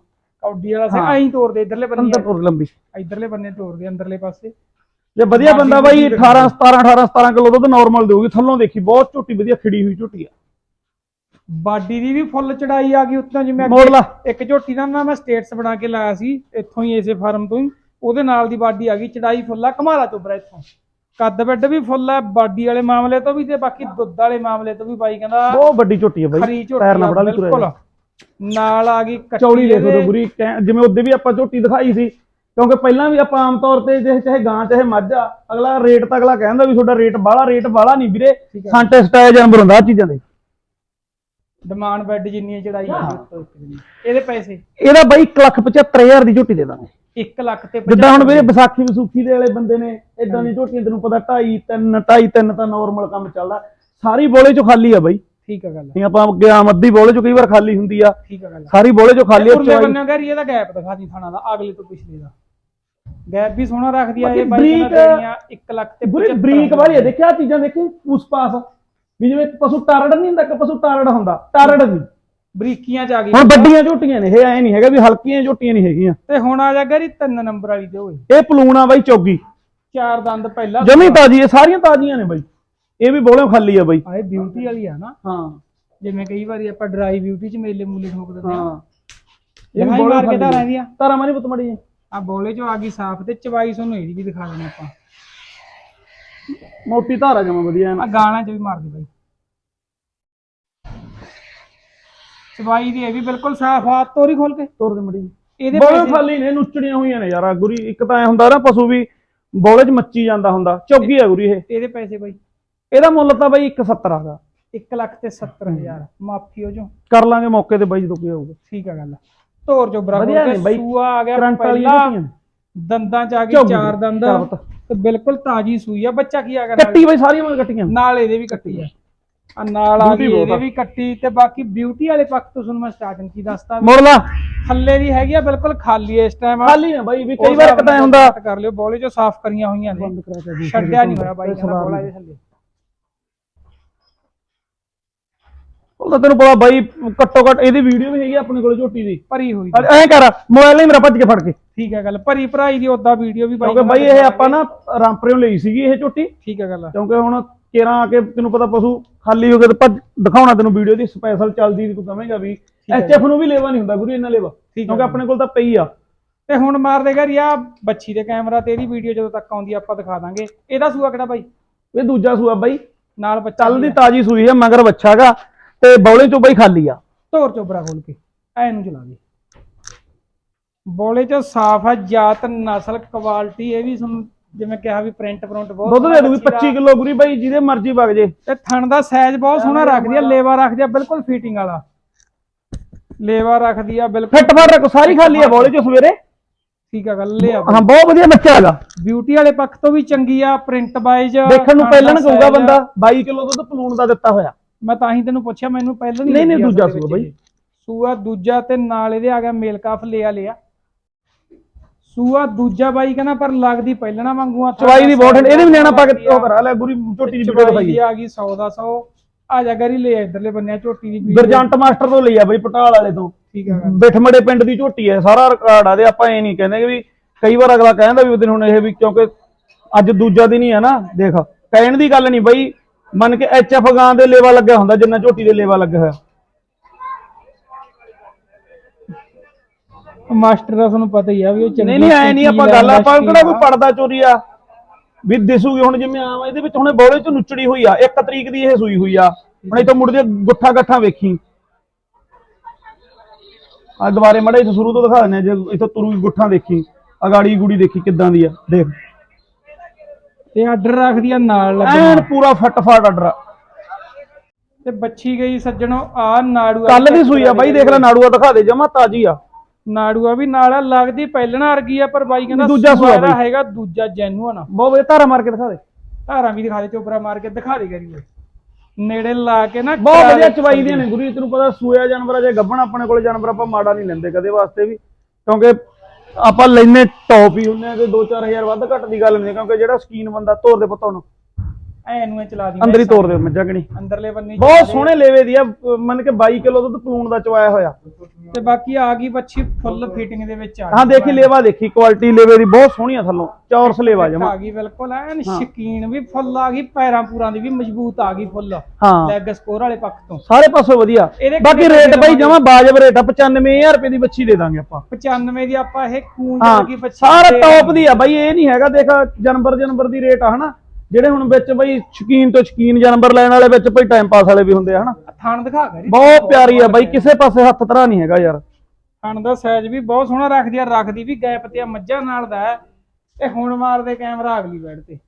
ਕੌਡੀ ਵਾਲਾ ਸੇ
ਹਾਂ।
ਐਂ ਤੋੜ ਦੇ ਇਧਰਲੇ ਬੰਨੇ
ਅੰਦਰ ਪੁਰ ਲੰਬੀ।
ਇਧਰਲੇ ਬੰਨੇ ਤੋੜ ਦੇ ਅੰਦਰਲੇ ਪਾਸੇ।
ਜੇ ਵਧੀਆ ਬੰਦਾ ਬਾਈ
ਬਾਡੀ
18 17 18 17 ਕਿਲੋ ਦੁੱਧ ਨਾਰਮਲ ਦੇਊਗੀ ਥੱਲੋਂ ਦੇਖੀ ਬਹੁਤ ਝੋਟੀ ਵਧੀਆ ਖਿੜੀ ਹੋਈ ਝੋਟੀ ਆ।
ਬਾਡੀ ਦੀ ਵੀ ਫੁੱਲ ਚੜਾਈ ਆ ਗਈ ਉੱਤੋਂ ਜਿਵੇਂ
ਮੋੜ ਲਾ
ਇੱਕ ਝੋਟੀ ਦਾ ਨਾ ਮੈਂ ਸਟੇਟਸ ਬਣਾ ਕੇ ਲਾਇਆ ਸੀ ਇੱਥੋਂ ਹੀ ਇਸੇ ਫਾਰਮ ਤੋਂ ਹੀ। ਉਹਦੇ ਨਾਲ ਦੀ ਬਾਡੀ ਆ ਗਈ ਚੜਾਈ ਫੁੱਲ ਆ ਕਮਾਲਾ ਚੋਬਰਾ ਇੱਥੋਂ। ਕੱਦ ਵੱਡ ਵੀ ਫੁੱਲ ਆ ਬਾਡੀ ਵਾਲੇ ਮਾਮਲੇ ਤੋਂ ਵੀ ਤੇ ਬਾਕੀ ਦੁੱਧ ਵਾਲੇ ਮਾਮਲੇ ਤੋਂ ਵੀ ਬਾਈ ਕਹਿੰਦਾ
ਬਹੁਤ ਵੱਡੀ ਝੋਟੀ ਆ ਬਾਈ। ਪੈਰ
ਆ,
ਬੜਾ
ਬਿਲਕੁਲ। ਨਾਲ ਆ ਗਈ
ਚੌੜੀ ਦੇਖ। ਲਓ ਬੁਰੀ ਕਹਿ- ਜਿਵੇਂ ਉਹਦੇ ਵੀ ਆਪਾਂ ਝੋਟੀ ਦਿਖਾਈ ਸੀ ਕਿਉਂਕਿ ਪਹਿਲਾਂ ਵੀ ਆਪਾਂ ਆਮ ਤੌਰ ਤੇ ਜੇ ਚਾਹੇ ਗਾਂ ਚਾਹੇ ਮੱਝ ਆ ਅਗਲਾ ਰੇਟ ਤਾਂ ਅਗਲਾ ਕਹਿੰਦਾ ਵੀ ਤੁਹਾਡਾ ਰੇਟ ਬਾਹਲਾ ਰੇਟ ਬਾਹਲਾ ਨਹੀਂ ਵੀਰੇ। ਸਾਂਟੇ ਸਟਾਇ ਜਾਨਵਰ ਹੁੰਦਾ ਚੀਜ਼ਾਂ ਦੇ।
ਡਿਮਾਂਡ ਬੈੱਡ ਜਿੰਨੀ ਹੈ। ਚੜਾਈ ਉੱਤੋਂ ਇੱਕ ਜਿੰਨੀ। ਇਹਦੇ ਪੈਸੇ?
ਇਹਦਾ ਬਾਈ 175000 ਦੀ ਝੋਟੀ ਦੇ ਦਾਂਗੇ।
1 ਲੱਖ ਤੇ
ਜਿੱਦਾਂ ਹੁਣ ਵੀਰੇ ਵਿਸਾਖੀ ਵਿਸੂਖੀ ਦੇ ਵਾਲੇ ਬੰਦੇ ਨੇ ਇਦਾਂ ਦੀਆਂ ਝੋਟੀਆਂ ਤੈਨੂੰ ਪਤਾ 2.5 3 2.5 3 ਤਾਂ ਨਾਰਮਲ ਕੰਮ ਚੱਲਦਾ। ਸਾਰੀ ਬੋਲੇ ਚੋਂ ਖਾਲੀ ਆ ਬਾਈ।
ਠੀਕ ਆ ਗੱਲ
ਨਹੀਂ ਆਪਾਂ ਅੱਗੇ ਆਮ ਅੱਧੀ ਬੋਲੇ ਚੋਂ ਕਈ ਵਾਰ ਖਾਲੀ ਹੁੰਦੀ ਆ।
ਠੀਕ ਆ ਗੱਲ
ਸਾਰੀ ਬੋਲੇ ਚੋਂ ਖਾਲੀ ਆ
ਉਰਲੇ
ਚਵਾਈ
ਬੰਨੇ ਗੈਰੀ ਇਹਦਾ ਗੈਪ ਦਿਖਾ ਦੀ ਥਾਣਾ ਦਾ ਅਗਲੇ ਤੋਂ ਪਿਛਲੇ ਦਾ। ਗੈਪ ਵੀ ਸੋਹਣਾ ਰੱਖਦੀ ਆ ਇਹ ਬਾਈ
ਬਰੀਕ-
ਕਹਿੰਦਾ ਦੇਣੀਆਂ 1 ਲੱਖ ਤੇ
ਬੁਰੀ
75
ਬਰੀਕ ਵਾਲੀ ਆ ਦੇਖਿਆ ਚੀਜ਼ਾਂ ਦੇਖੀ ਉਸ ਪਾਸ। ਵੀ ਜਿਵੇਂ ਪਸ਼ੂ ਟਾਰੜ ਨਹੀਂ ਹੁੰਦਾ ਕਿ ਪਸ਼ੂ ਟਾਰੜ ਹੁੰਦਾ ਟਾਰੜ ਨਹੀਂ
ਬਰੀਕੀਆਂ ਚ ਆ ਗਈ
ਹੁਣ ਵੱਡੀਆਂ ਝੋਟੀਆਂ ਨੇ ਇਹ ਐ ਨਹੀਂ ਹੈਗਾ ਵੀ ਹਲਕੀਆਂ ਝੋਟੀਆਂ ਨਹੀਂ ਹੈਗੀਆਂ।
ਤੇ ਹੁਣ ਆ ਜਾ ਗੈਰੀ ਤਿੰਨ ਨੰਬਰ ਵਾਲੀ ਤੇ ਓਏ।
ਇਹ ਪਲੂਣਾ ਬਾਈ ਚੌਗੀ।
ਚਾਰ ਦੰਦ ਪਹਿਲਾਂ
ਜਮੀ ਤਾਜੀ ਇਹ ਸਾਰੀਆਂ ਤਾਜ਼ੀਆਂ ਨੇ ਬਾਈ। ਇਹ ਵੀ ਬੋਲੇ ਖਾਲੀ ਆ ਬਾਈ।
ਆਏ ਬਿਊਟੀ ਵਾਲੀ ਆ ਨਾ।
ਹਾਂ।
ਜਿਵੇਂ ਕਈ ਵਾਰੀ ਆਪਾਂ ਡਰਾਈ ਬਿਊਟੀ ਚ ਮੇਲੇ ਮੂਲੇ ਠੋਕ ਦਿੰਦੇ
ਹਾਂ।
ਇਹ
ਵੀ
ਕੇ
ਖਾਲੀ
ਧਾਰਾਂ
ਆ।
ਦੀਆਂ
ਤਾਰਾ ਮਾਰੀ ਪੁੱਤ ਮੜੀ
ਆ ਬੋਲੇ ਚੋਂ ਆ ਗਈ ਸਾਫ਼ ਤੇ ਚਵਾਈ ਤੁਹਾਨੂੰ ਇਹਦੀ ਵੀ ਦਿਖਾ ਦੇਣਾ ਆਪਾਂ।
ਮੋਟੀ ਧਾਰਾ ਜਮਾ ਵਧੀਆ।
ਆ ਗਾਲਾਂ ਚ ਵੀ ਮਾਰ ਦੇ ਬਾਈ। ਚਵਾਈ ਦੀ ਇਹ ਵੀ ਬਿਲਕੁਲ ਸਾਫ਼ ਆ ਤੋਰੀ ਖੋਲ ਕੇ।
ਤੋਰ ਦੇ ਮੜੀ।
ਇਹਦੇ
ਬੋਲੇ
ਪੈਸੇ
ਖਾਲੀ ਨੇ ਨੁੱਚੜੀਆਂ ਹੋਈਆਂ ਨੇ ਯਾਰ ਗੁਰੀ ਇੱਕ ਤਾਂ ਐ ਹੁੰਦਾ ਨਾ ਪਸ਼ੂ ਵੀ ਬੋਲੇ 'ਚ ਮੱਚੀ ਜਾਂਦਾ ਹੁੰਦਾ ਚੌਗੀ ਆ ਗੁਰੀ ਇਹ।
ਇਹਦੇ ਪੈਸੇ ਬਾਈ।
ਇਹਦਾ ਮੁੱਲ ਤਾਂ ਬਾਈ 170 ਆਗਾ
1 ਲੱਖ ਤੇ 70000 ਮਾਫੀ ਹੋ ਜੋ
ਕਰ ਲਾਂਗੇ ਮੌਕੇ ਤੇ ਬਾਈ ਜਦੋਂ ਕੋਈ ਆਊਗਾ।
ਠੀਕ ਆ ਗੱਲ ਤੋਰ ਜੋ ਬਰਾਬਰ
ਵਧੀਆ
ਕੇ
ਨੇ ਬਾਈ।
ਸੂਆ ਆ ਗਿਆ
ਕਰੰਟ ਵਾਲੀਆਂ
ਪਹਿਲਾ
ਝੋਟੀਆਂ।
ਦੰਦਾਂ ਚ ਆ ਗਈ ਚਾਰ ਦੰਦ। ਤੇ ਬਿਲਕੁਲ ਤਾਜੀ ਸੂਈ ਆ ਬੱਚਾ ਕੀ ਆ ਗਿਆ
ਕੱਟੀ ਬਾਈ ਸਾਰੀਆਂ ਮੈਂ ਕੱਟੀਆਂ।
ਨਾਲ ਇਹਦੇ ਵੀ ਕੱਟੀ ਆ। ਆ ਨਾਲ ਆ
Beauty
ਗਈ
ਬਹੁਤ
ਇਹਦੇ
ਆ।
ਵੀ ਕੱਟੀ ਤੇ ਬਾਕੀ ਬਿਊਟੀ ਵਾਲੇ ਪੱਖ ਤੋਂ ਤੁਹਾਨੂੰ ਮੈਂ ਸਟਾਰਟਿੰਗ ਕੀ ਦੱਸਤਾ ਵੀ
ਮੁੜ ਲਾ
ਥੱਲੇ ਦੀ ਹੈਗੀ ਆ ਬਿਲਕੁਲ ਖਾਲੀ ਇਸ ਟਾਈਮ
ਖਾਲੀ ਨੇ ਬਾਈ ਵੀ ਕਈ ਵਾਰ ਕਿਤਾ ਹੁੰਦਾ।
ਕਰ ਲਿਓ ਬੋਲੇ ਚੋਂ ਸਾਫ਼ ਕਰੀਆਂ ਹੋਈਆਂ ਨੇ। ਛੱਡਿਆ ਨਹੀਂ ਹੋਇਆ ਬਾਈ ਕਹਿੰਦਾ ਬੋਲਾ। ਇਹਦੇ ਥੱਲੇ।
ਉਹ ਤਾਂ ਤੈਨੂੰ ਪਤਾ ਬਾਈ ਘੱਟੋ ਘੱਟ ਇਹਦੀ ਵੀਡੀਓ ਵੀ ਹੈਗੀ ਆ ਆਪਣੇ ਕੋਲ ਝੋਟੀ ਦੀ।
ਭਰੀ ਹੋਈ
ਐਂ ਕਰ ਮੋਬਾਈਲ ਹੀ ਮੇਰਾ ਭੱਜ ਕੇ ਫੜ ਕੇ।
ਠੀਕ ਹੈ ਗੱਲ ਭਰੀ ਭਰਾਈ ਦੀ ਉਦਾਂ ਵੀਡੀਓ ਵੀ ਬਾਈ
ਕਿਉਂਕਿ ਬਾਈ ਇਹ ਆਪਾਂ ਨਾ ਰਾਮਪੁਰਿਓਂ ਲਈ ਸੀਗੀ ਇਹ ਝੋਟੀ।
ਠੀਕ ਹੈ ਗੱਲ
ਕਿਉਂਕਿ ਹੁਣ ਕੇਰਾਂ ਆ ਕੇ ਤੈਨੂੰ ਪਤਾ ਪਸ਼ੂ ਖਾਲੀ ਹੋ ਗਏ ਤੇ ਭੱਜ ਦਿਖਾਉਣਾ ਤੈਨੂੰ ਵੀਡੀਓ ਦੀ ਸਪੈਸ਼ਲ ਚੱਲਦੀ ਤੂੰ ਕਹੇਂਗਾ ਵੀ। ਐਚਐਫ ਨੂੰ ਵੀ ਲੈਵਾ ਨਹੀਂ ਹੁੰਦਾ ਗੁਰੂ ਇੰਨਾ ਲੈਵਾ। ਕਿਉਂਕਿ ਆਪਣੇ ਕੋਲ ਤਾਂ ਪਈ ਆ।
ਤੇ ਹੁਣ ਮਾਰ ਦੇਗਾ ਰਿਆ ਬੱਚੀ ਦੇ ਕੈਮਰਾ ਤੇ ਇਹਦੀ ਵੀਡੀਓ ਜਦੋਂ ਤੱਕ ਆਉਂਦੀ ਆ ਆਪਾਂ ਦਿਖਾ ਦਾਂਗੇ। ਇਹਦਾ ਸੂਆ ਕਿਹੜਾ ਬਾਈ?
ਇਹ ਦੂਜਾ ਸੂਆ ਬਾਈ।
ਨਾਲ ਬੱਚਾ ਵੀ
ਦੀ
ਆ।
ਤਾਜੀ ਸੂਈ ਹੈ ਮਗਰ ਬੱਚਾਗਾ ਤੇ ਬੌਲੇ ਚੋਂ ਬਾਈ ਖਾਲੀ ਆ।
ਧੋਰ ਚੋਬਰਾ ਖੋਲ ਕੇ ਐ ਨੂੰ ਚਲਾ ਦੇ। ਬੋਲੇ ਚ ਸਾਫ਼ ਆ ਜਾਤ ਨਸਲ ਕੁਆਲਿਟੀ ਇਹ ਵੀ ਤੁਹਾਨੂੰ ਜਿਵੇਂ ਕਿਹਾ ਵੀ ਪ੍ਰਿੰਟ ਪ੍ਰਿੰਟ ਬਹੁਤ
ਦੁੱਧ ਦੇ ਦੂਗੀ
ਬੱਚੀ ਦਾ।
25 ਕਿਲੋ ਗੁਰੀ ਬਾਈ ਜਿਹਦੇ ਮਰਜ਼ੀ ਵਗ ਜੇ।
ਤੇ ਥਣ ਦਾ ਸਾਈਜ਼ ਬਹੁਤ ਸੋਹਣਾ ਰੱਖਦੀ ਆ ਲੇਵਾ ਰੱਖਦੀ ਆ ਬਿਲਕੁਲ ਫਿਟਿੰਗ ਵਾਲਾ। ਲੇਵਾ ਰੱਖਦੀ ਆ ਬਿਲਕੁਲ
ਫਿੱਟ ਫੜ ਰੱਖੋ ਸਾਰੀ ਖਾਲੀ ਆ ਬੌਲੇ ਚੋਂ ਸਵੇਰੇ।
ਠੀਕ ਆ ਗੱਲ ਲਿਆ
ਹਾਂ ਬਹੁਤ ਵਧੀਆ ਬੱਚਾ ਹੈਗਾ।
ਬਿਊਟੀ ਵਾਲੇ ਪੱਖ ਤੋਂ ਵੀ ਚੰਗੀ ਆ ਪ੍ਰਿੰਟ ਵਾਈਜ਼
ਦੇਖਣ ਨੂੰ ਪਹਿਲਾਂ ਕਹੂਗਾ ਬੰਦਾ 22 ਕਿਲੋ ਦੁੱਧ ਪਲੂਣ ਦਾ ਦਿੱਤਾ ਹੋਇਆ।
ਮੈਂ ਤਾਂ ਹੀ ਤੈਨੂੰ ਪੁੱਛਿਆ ਮੈਨੂੰ ਪਹਿਲਾਂ
ਨਹੀਂ, ਨਹੀਂ, ਦੂਜਾ ਸੂਆ ਬਾਈ।
ਇਹ। ਸੂਆ ਦੂਜਾ ਤੇ ਨਾਲ ਇਹਦੇ ਆ ਗਿਆ ਮੇਲ ਕਾਫ ਲਿਆ ਲਿਆ। ਸੂਆ ਦੂਜਾ ਬਾਈ ਕਹਿੰਦਾ ਪਰ ਲੱਗਦੀ ਪਹਿਲਣਾ ਵਾਂਗੂ ਆ
ਚਵਾਈ ਦੀ ਬਹੁਤ ਇਹਦੇ ਵੀ ਨਿਆਣਾ ਪਾ ਕੇ ਉਹ ਕਰਾ ਲੈ ਗੁਰੀ ਝੋਟੀ ਦੀ ਵੀਡੀਓ ਦਿਖਾਈ
ਆ ਗਈ 100 ਦਾ 100 ਆ ਜਾ ਗਰੀ ਲੈ ਇਧਰਲੇ ਬੰਨਿਆ ਝੋਟੀ ਦੀ।
ਗਰਜੰਟ ਮਾਸਟਰ ਤੋਂ ਲਈ ਆ ਬਈ ਪਟਾਲ ਵਾਲੇ ਤੋਂ।
ਠੀਕ ਆ
ਬਿਠਮੜੇ ਪਿੰਡ ਦੀ ਝੋਟੀ ਹੈ ਸਾਰਾ ਰਿਕਾਰਡ ਆ ਦੇ ਆਪਾਂ ਇਹ ਨਹੀਂ ਕਹਿੰਦੇ ਵੀ ਕਈ ਵਾਰ ਅਗਲਾ ਕਹਿੰਦਾ ਵੀ ਉਹ ਦਿਨ ਹੁਣ ਇਹ ਵੀ ਕਿਉਂਕਿ ਅੱਜ ਦੂਜਾ ਦਿਨ ਹੀ ਹੈ ਨਾ ਦੇਖ। ਕਹਿਣ ਦੀ ਗੱਲ ਨਹੀਂ ਬਈ ਮੰਨ ਕੇ ਐਚਐਫ ਗਾਂ ਦੇ ਲੇਵਾ ਲੱਗਿਆ ਹੁੰਦਾ ਜਿੰਨਾ ਝੋਟੀ ਦੇ ਲੇਵਾ ਲੱਗਿਆ ਹੋਇਆ।
ਮਾਸਟਰ ਦਾ ਤੁਹਾਨੂੰ ਪਤਾ ਹੀ ਆ ਵੀ ਉਹ ਚੰਗੀ
ਨਹੀਂ ਨਹੀਂ ਐ ਨਹੀਂ ਆਪਾਂ ਗੱਲ ਆਪਾਂ ਕਿਹੜਾ ਕੋਈ। ਪੜਦਾ ਚੋਰੀ ਆ? ਵੀ ਦਿਸੂਗੀ ਹੁਣ ਜਿਵੇਂ ਆਮ ਇਹਦੇ ਵਿੱਚ ਹੁਣੇ ਬੋਲੇ ਚ ਨੁੱਚੜੀ ਹੋਈ ਆ ਇੱਕ ਤਰੀਕ ਦੀ ਇਹ ਸੂਈ ਹੋਈ ਆ ਹੁਣ ਇਥੋਂ ਮੁੜਦੇ ਗੁੱਠਾ ਗੱਠਾ ਵੇਖੀ। ਆ ਦੁਬਾਰੇ ਮੜੇ ਇੱਥੇ ਸ਼ੁਰੂ ਤੋਂ ਦਿਖਾ ਦਿੰਦੇ ਜੇ ਇਥੋਂ ਤੁਰੂ ਗੁੱਠਾ ਦੇਖੀ ਅਗਾੜੀ ਗੂੜੀ ਦੇਖੀ ਕਿੱਦਾਂ ਦੀ ਆ ਦੇਖ।
ਤੇ ਆਰਡਰ ਰੱਖਦੀ ਆ ਨਾਲ ਲੱਗਣਾ
ਐਨ ਪੂਰਾ ਫਟ ਫਾਟ ਆਰਡਰ
ਤੇ ਬੱਚੀ ਗਈ ਸੱਜਣੋ ਆ ਨਾੜੂਆ
ਕੱਲ ਦੀ ਸੂਈ ਆ ਬਾਈ ਦੇਖ ਲੈ ਨਾੜੂਆ ਦਿਖਾ ਦੇ ਜਮਾ ਤਾਜੀ ਆ।
ਨਾੜੂਆ ਵੀ ਨਾਲ ਆ ਲੱਗਦੀ ਪਹਿਲਣਾ ਵਰਗੀ ਆ ਪਰ ਬਾਈ ਕਹਿੰਦਾ
ਦੂਜਾ ਸੂਆ ਬਾਈ।
ਹੈਗਾ ਦੂਜਾ ਜੈਨੂਅਨ ਆ।
ਬਹੁਤ ਵਧੀਆ ਧਾਰਾ ਮਾਰ ਕੇ ਦਿਖਾ ਦੇ।
ਧਾਰਾਂ ਵੀ ਦਿਖਾ ਦੇ ਚੋਪਰਾ ਮਾਰ ਕੇ ਦਿਖਾ ਦੇ ਕਰੀਏ ਨੇੜੇ ਲਾ ਕੇ ਨਾ
ਬਹੁਤ ਵਧੀਆ ਚਵਾਈ ਦੀਆਂ ਨੇ ਗੁਰੂ ਤੈਨੂੰ ਪਤਾ ਸੂਆ ਜਾਨਵਰ ਆ ਜੇ ਗੱਭਣ ਆਪਣੇ ਕੋਲੇ ਜਾਨਵਰ ਆਪਾਂ ਮਾੜਾ ਨਹੀਂ ਲੈਂਦੇ ਕਦੇ ਵਾਸਤੇ ਵੀ। ਕਿਉਂਕਿ ਆਪਾਂ ਲੈਨੇ ਟੌਪ ਹੀ ਹੁੰਨੇ ਆ ਕਿ 2-4000 ਵੱਧ ਘੱਟ ਦੀ ਗੱਲ ਨਹੀਂ ਕਿਉਂਕਿ ਜਿਹੜਾ ਸਕੀਨ ਬੰਦਾ ਤੋਰ ਦੇ ਪੁੱਤ ਹੁਣ
ਐ ਨੂੰ ਇਹ ਚਲਾ ਦੀ
ਅੰਦਰ ਹੀ ਤੋਰ ਦੇ ਮੱਝਾਂ ਕਣੀ।
ਅੰਦਰਲੇ ਬੰਨੀ
ਬਹੁਤ ਸੋਹਣੇ ਲੇਵੇ ਦੀ ਆ ਅਹ ਮੰਨ ਕੇ 22 ਕਿਲੋ ਦੁੱਧ ਪਲੂਣ ਦਾ ਚਵਾਇਆ ਹੋਇਆ।
ਤੇ ਬਾਕੀ ਆ ਗਈ ਬੱਚੀ ਫੁੱਲ ਫਿਟਿੰਗ ਦੇ ਵਿੱਚ ਆ ਗਈ।
ਹਾਂ ਦੇਖੀ ਲੇਵਾ ਦੇਖੀ ਕੁਆਲਿਟੀ ਲੇਵੇ ਦੀ ਬਹੁਤ ਸੋਹਣੀ ਆ ਥੱਲੋਂ ਚੌਰਸ ਲੇਵਾ ਜਮਾ।
ਆ ਗਈ ਬਿਲਕੁਲ ਐਨ ਸ਼ਕੀਨ ਵੀ ਫੁੱਲ ਆ ਗਈ ਪੈਰਾਂ ਪੂਰਾਂ ਦੀ ਵੀ ਮਜ਼ਬੂਤ ਆ ਗਈ ਫੁੱਲ।
ਹਾਂ।
ਲੈਗ ਸਕੋਰ ਵਾਲੇ ਪੱਖ ਤੋਂ।
ਸਾਰੇ ਪਾਸੋਂ ਵਧੀਆ। ਬਾਕੀ ਰੇਟ ਬਾਈ ਜਮਾ ਬਾਜਬ ਰੇਟ ਆ 95000 ਰੁਪਏ ਦੀ ਬੱਚੀ ਦੇ ਦਾਂਗੇ ਆਪਾਂ।
95 ਦੀ ਆਪਾਂ ਇਹ ਕੂੰਜ
ਹਾਂ
ਵਰਗੀ ਬੱਚੀ
ਸਾਰਾ
ਦੇ-
ਟੌਪ ਦੀ ਆ ਬਾਈ ਇਹ ਨਹੀਂ ਹੈਗਾ ਦੇਖ ਜਨਵਰ ਜਨਵਰ ਦੀ ਰੇਟ ਆ ਹਨਾ? ਜਿਹੜੇ ਹੁਣ ਵਿੱਚ ਬਾਈ ਸ਼ਕੀਨ ਤੋਂ ਸ਼ਕੀਨ ਜਾਨਵਰ ਲੈਣ ਵਾਲੇ ਵਿੱਚ ਭਾਈ ਟਾਈਮ ਪਾਸ ਵਾਲੇ ਵੀ ਹੁੰਦੇ ਆ ਹਨਾ?
ਥਣ ਦਿਖਾ ਕਰੀ।
ਬਹੁਤ ਪਿਆਰੀ ਆ ਬਾਈ ਕਿਸੇ ਪਾਸੇ ਹੱਥ ਧਰਾ ਨਹੀਂ ਹੈਗਾ ਯਾਰ।
ਥਣ ਦਾ ਸਾਈਜ਼ ਵੀ ਬਹੁਤ ਸੋਹਣਾ ਰੱਖਦੀ ਆ ਰੱਖਦੀ ਵੀ ਗੈਪ ਤੇ ਆ ਮੱਝਾਂ ਨਾਲ ਦਾ ਹੈ। ਤੇ ਹੁਣ ਮਾਰਦੇ ਕੈਮਰਾ ਅਗਲੀ ਬੈਡ ਤੇ।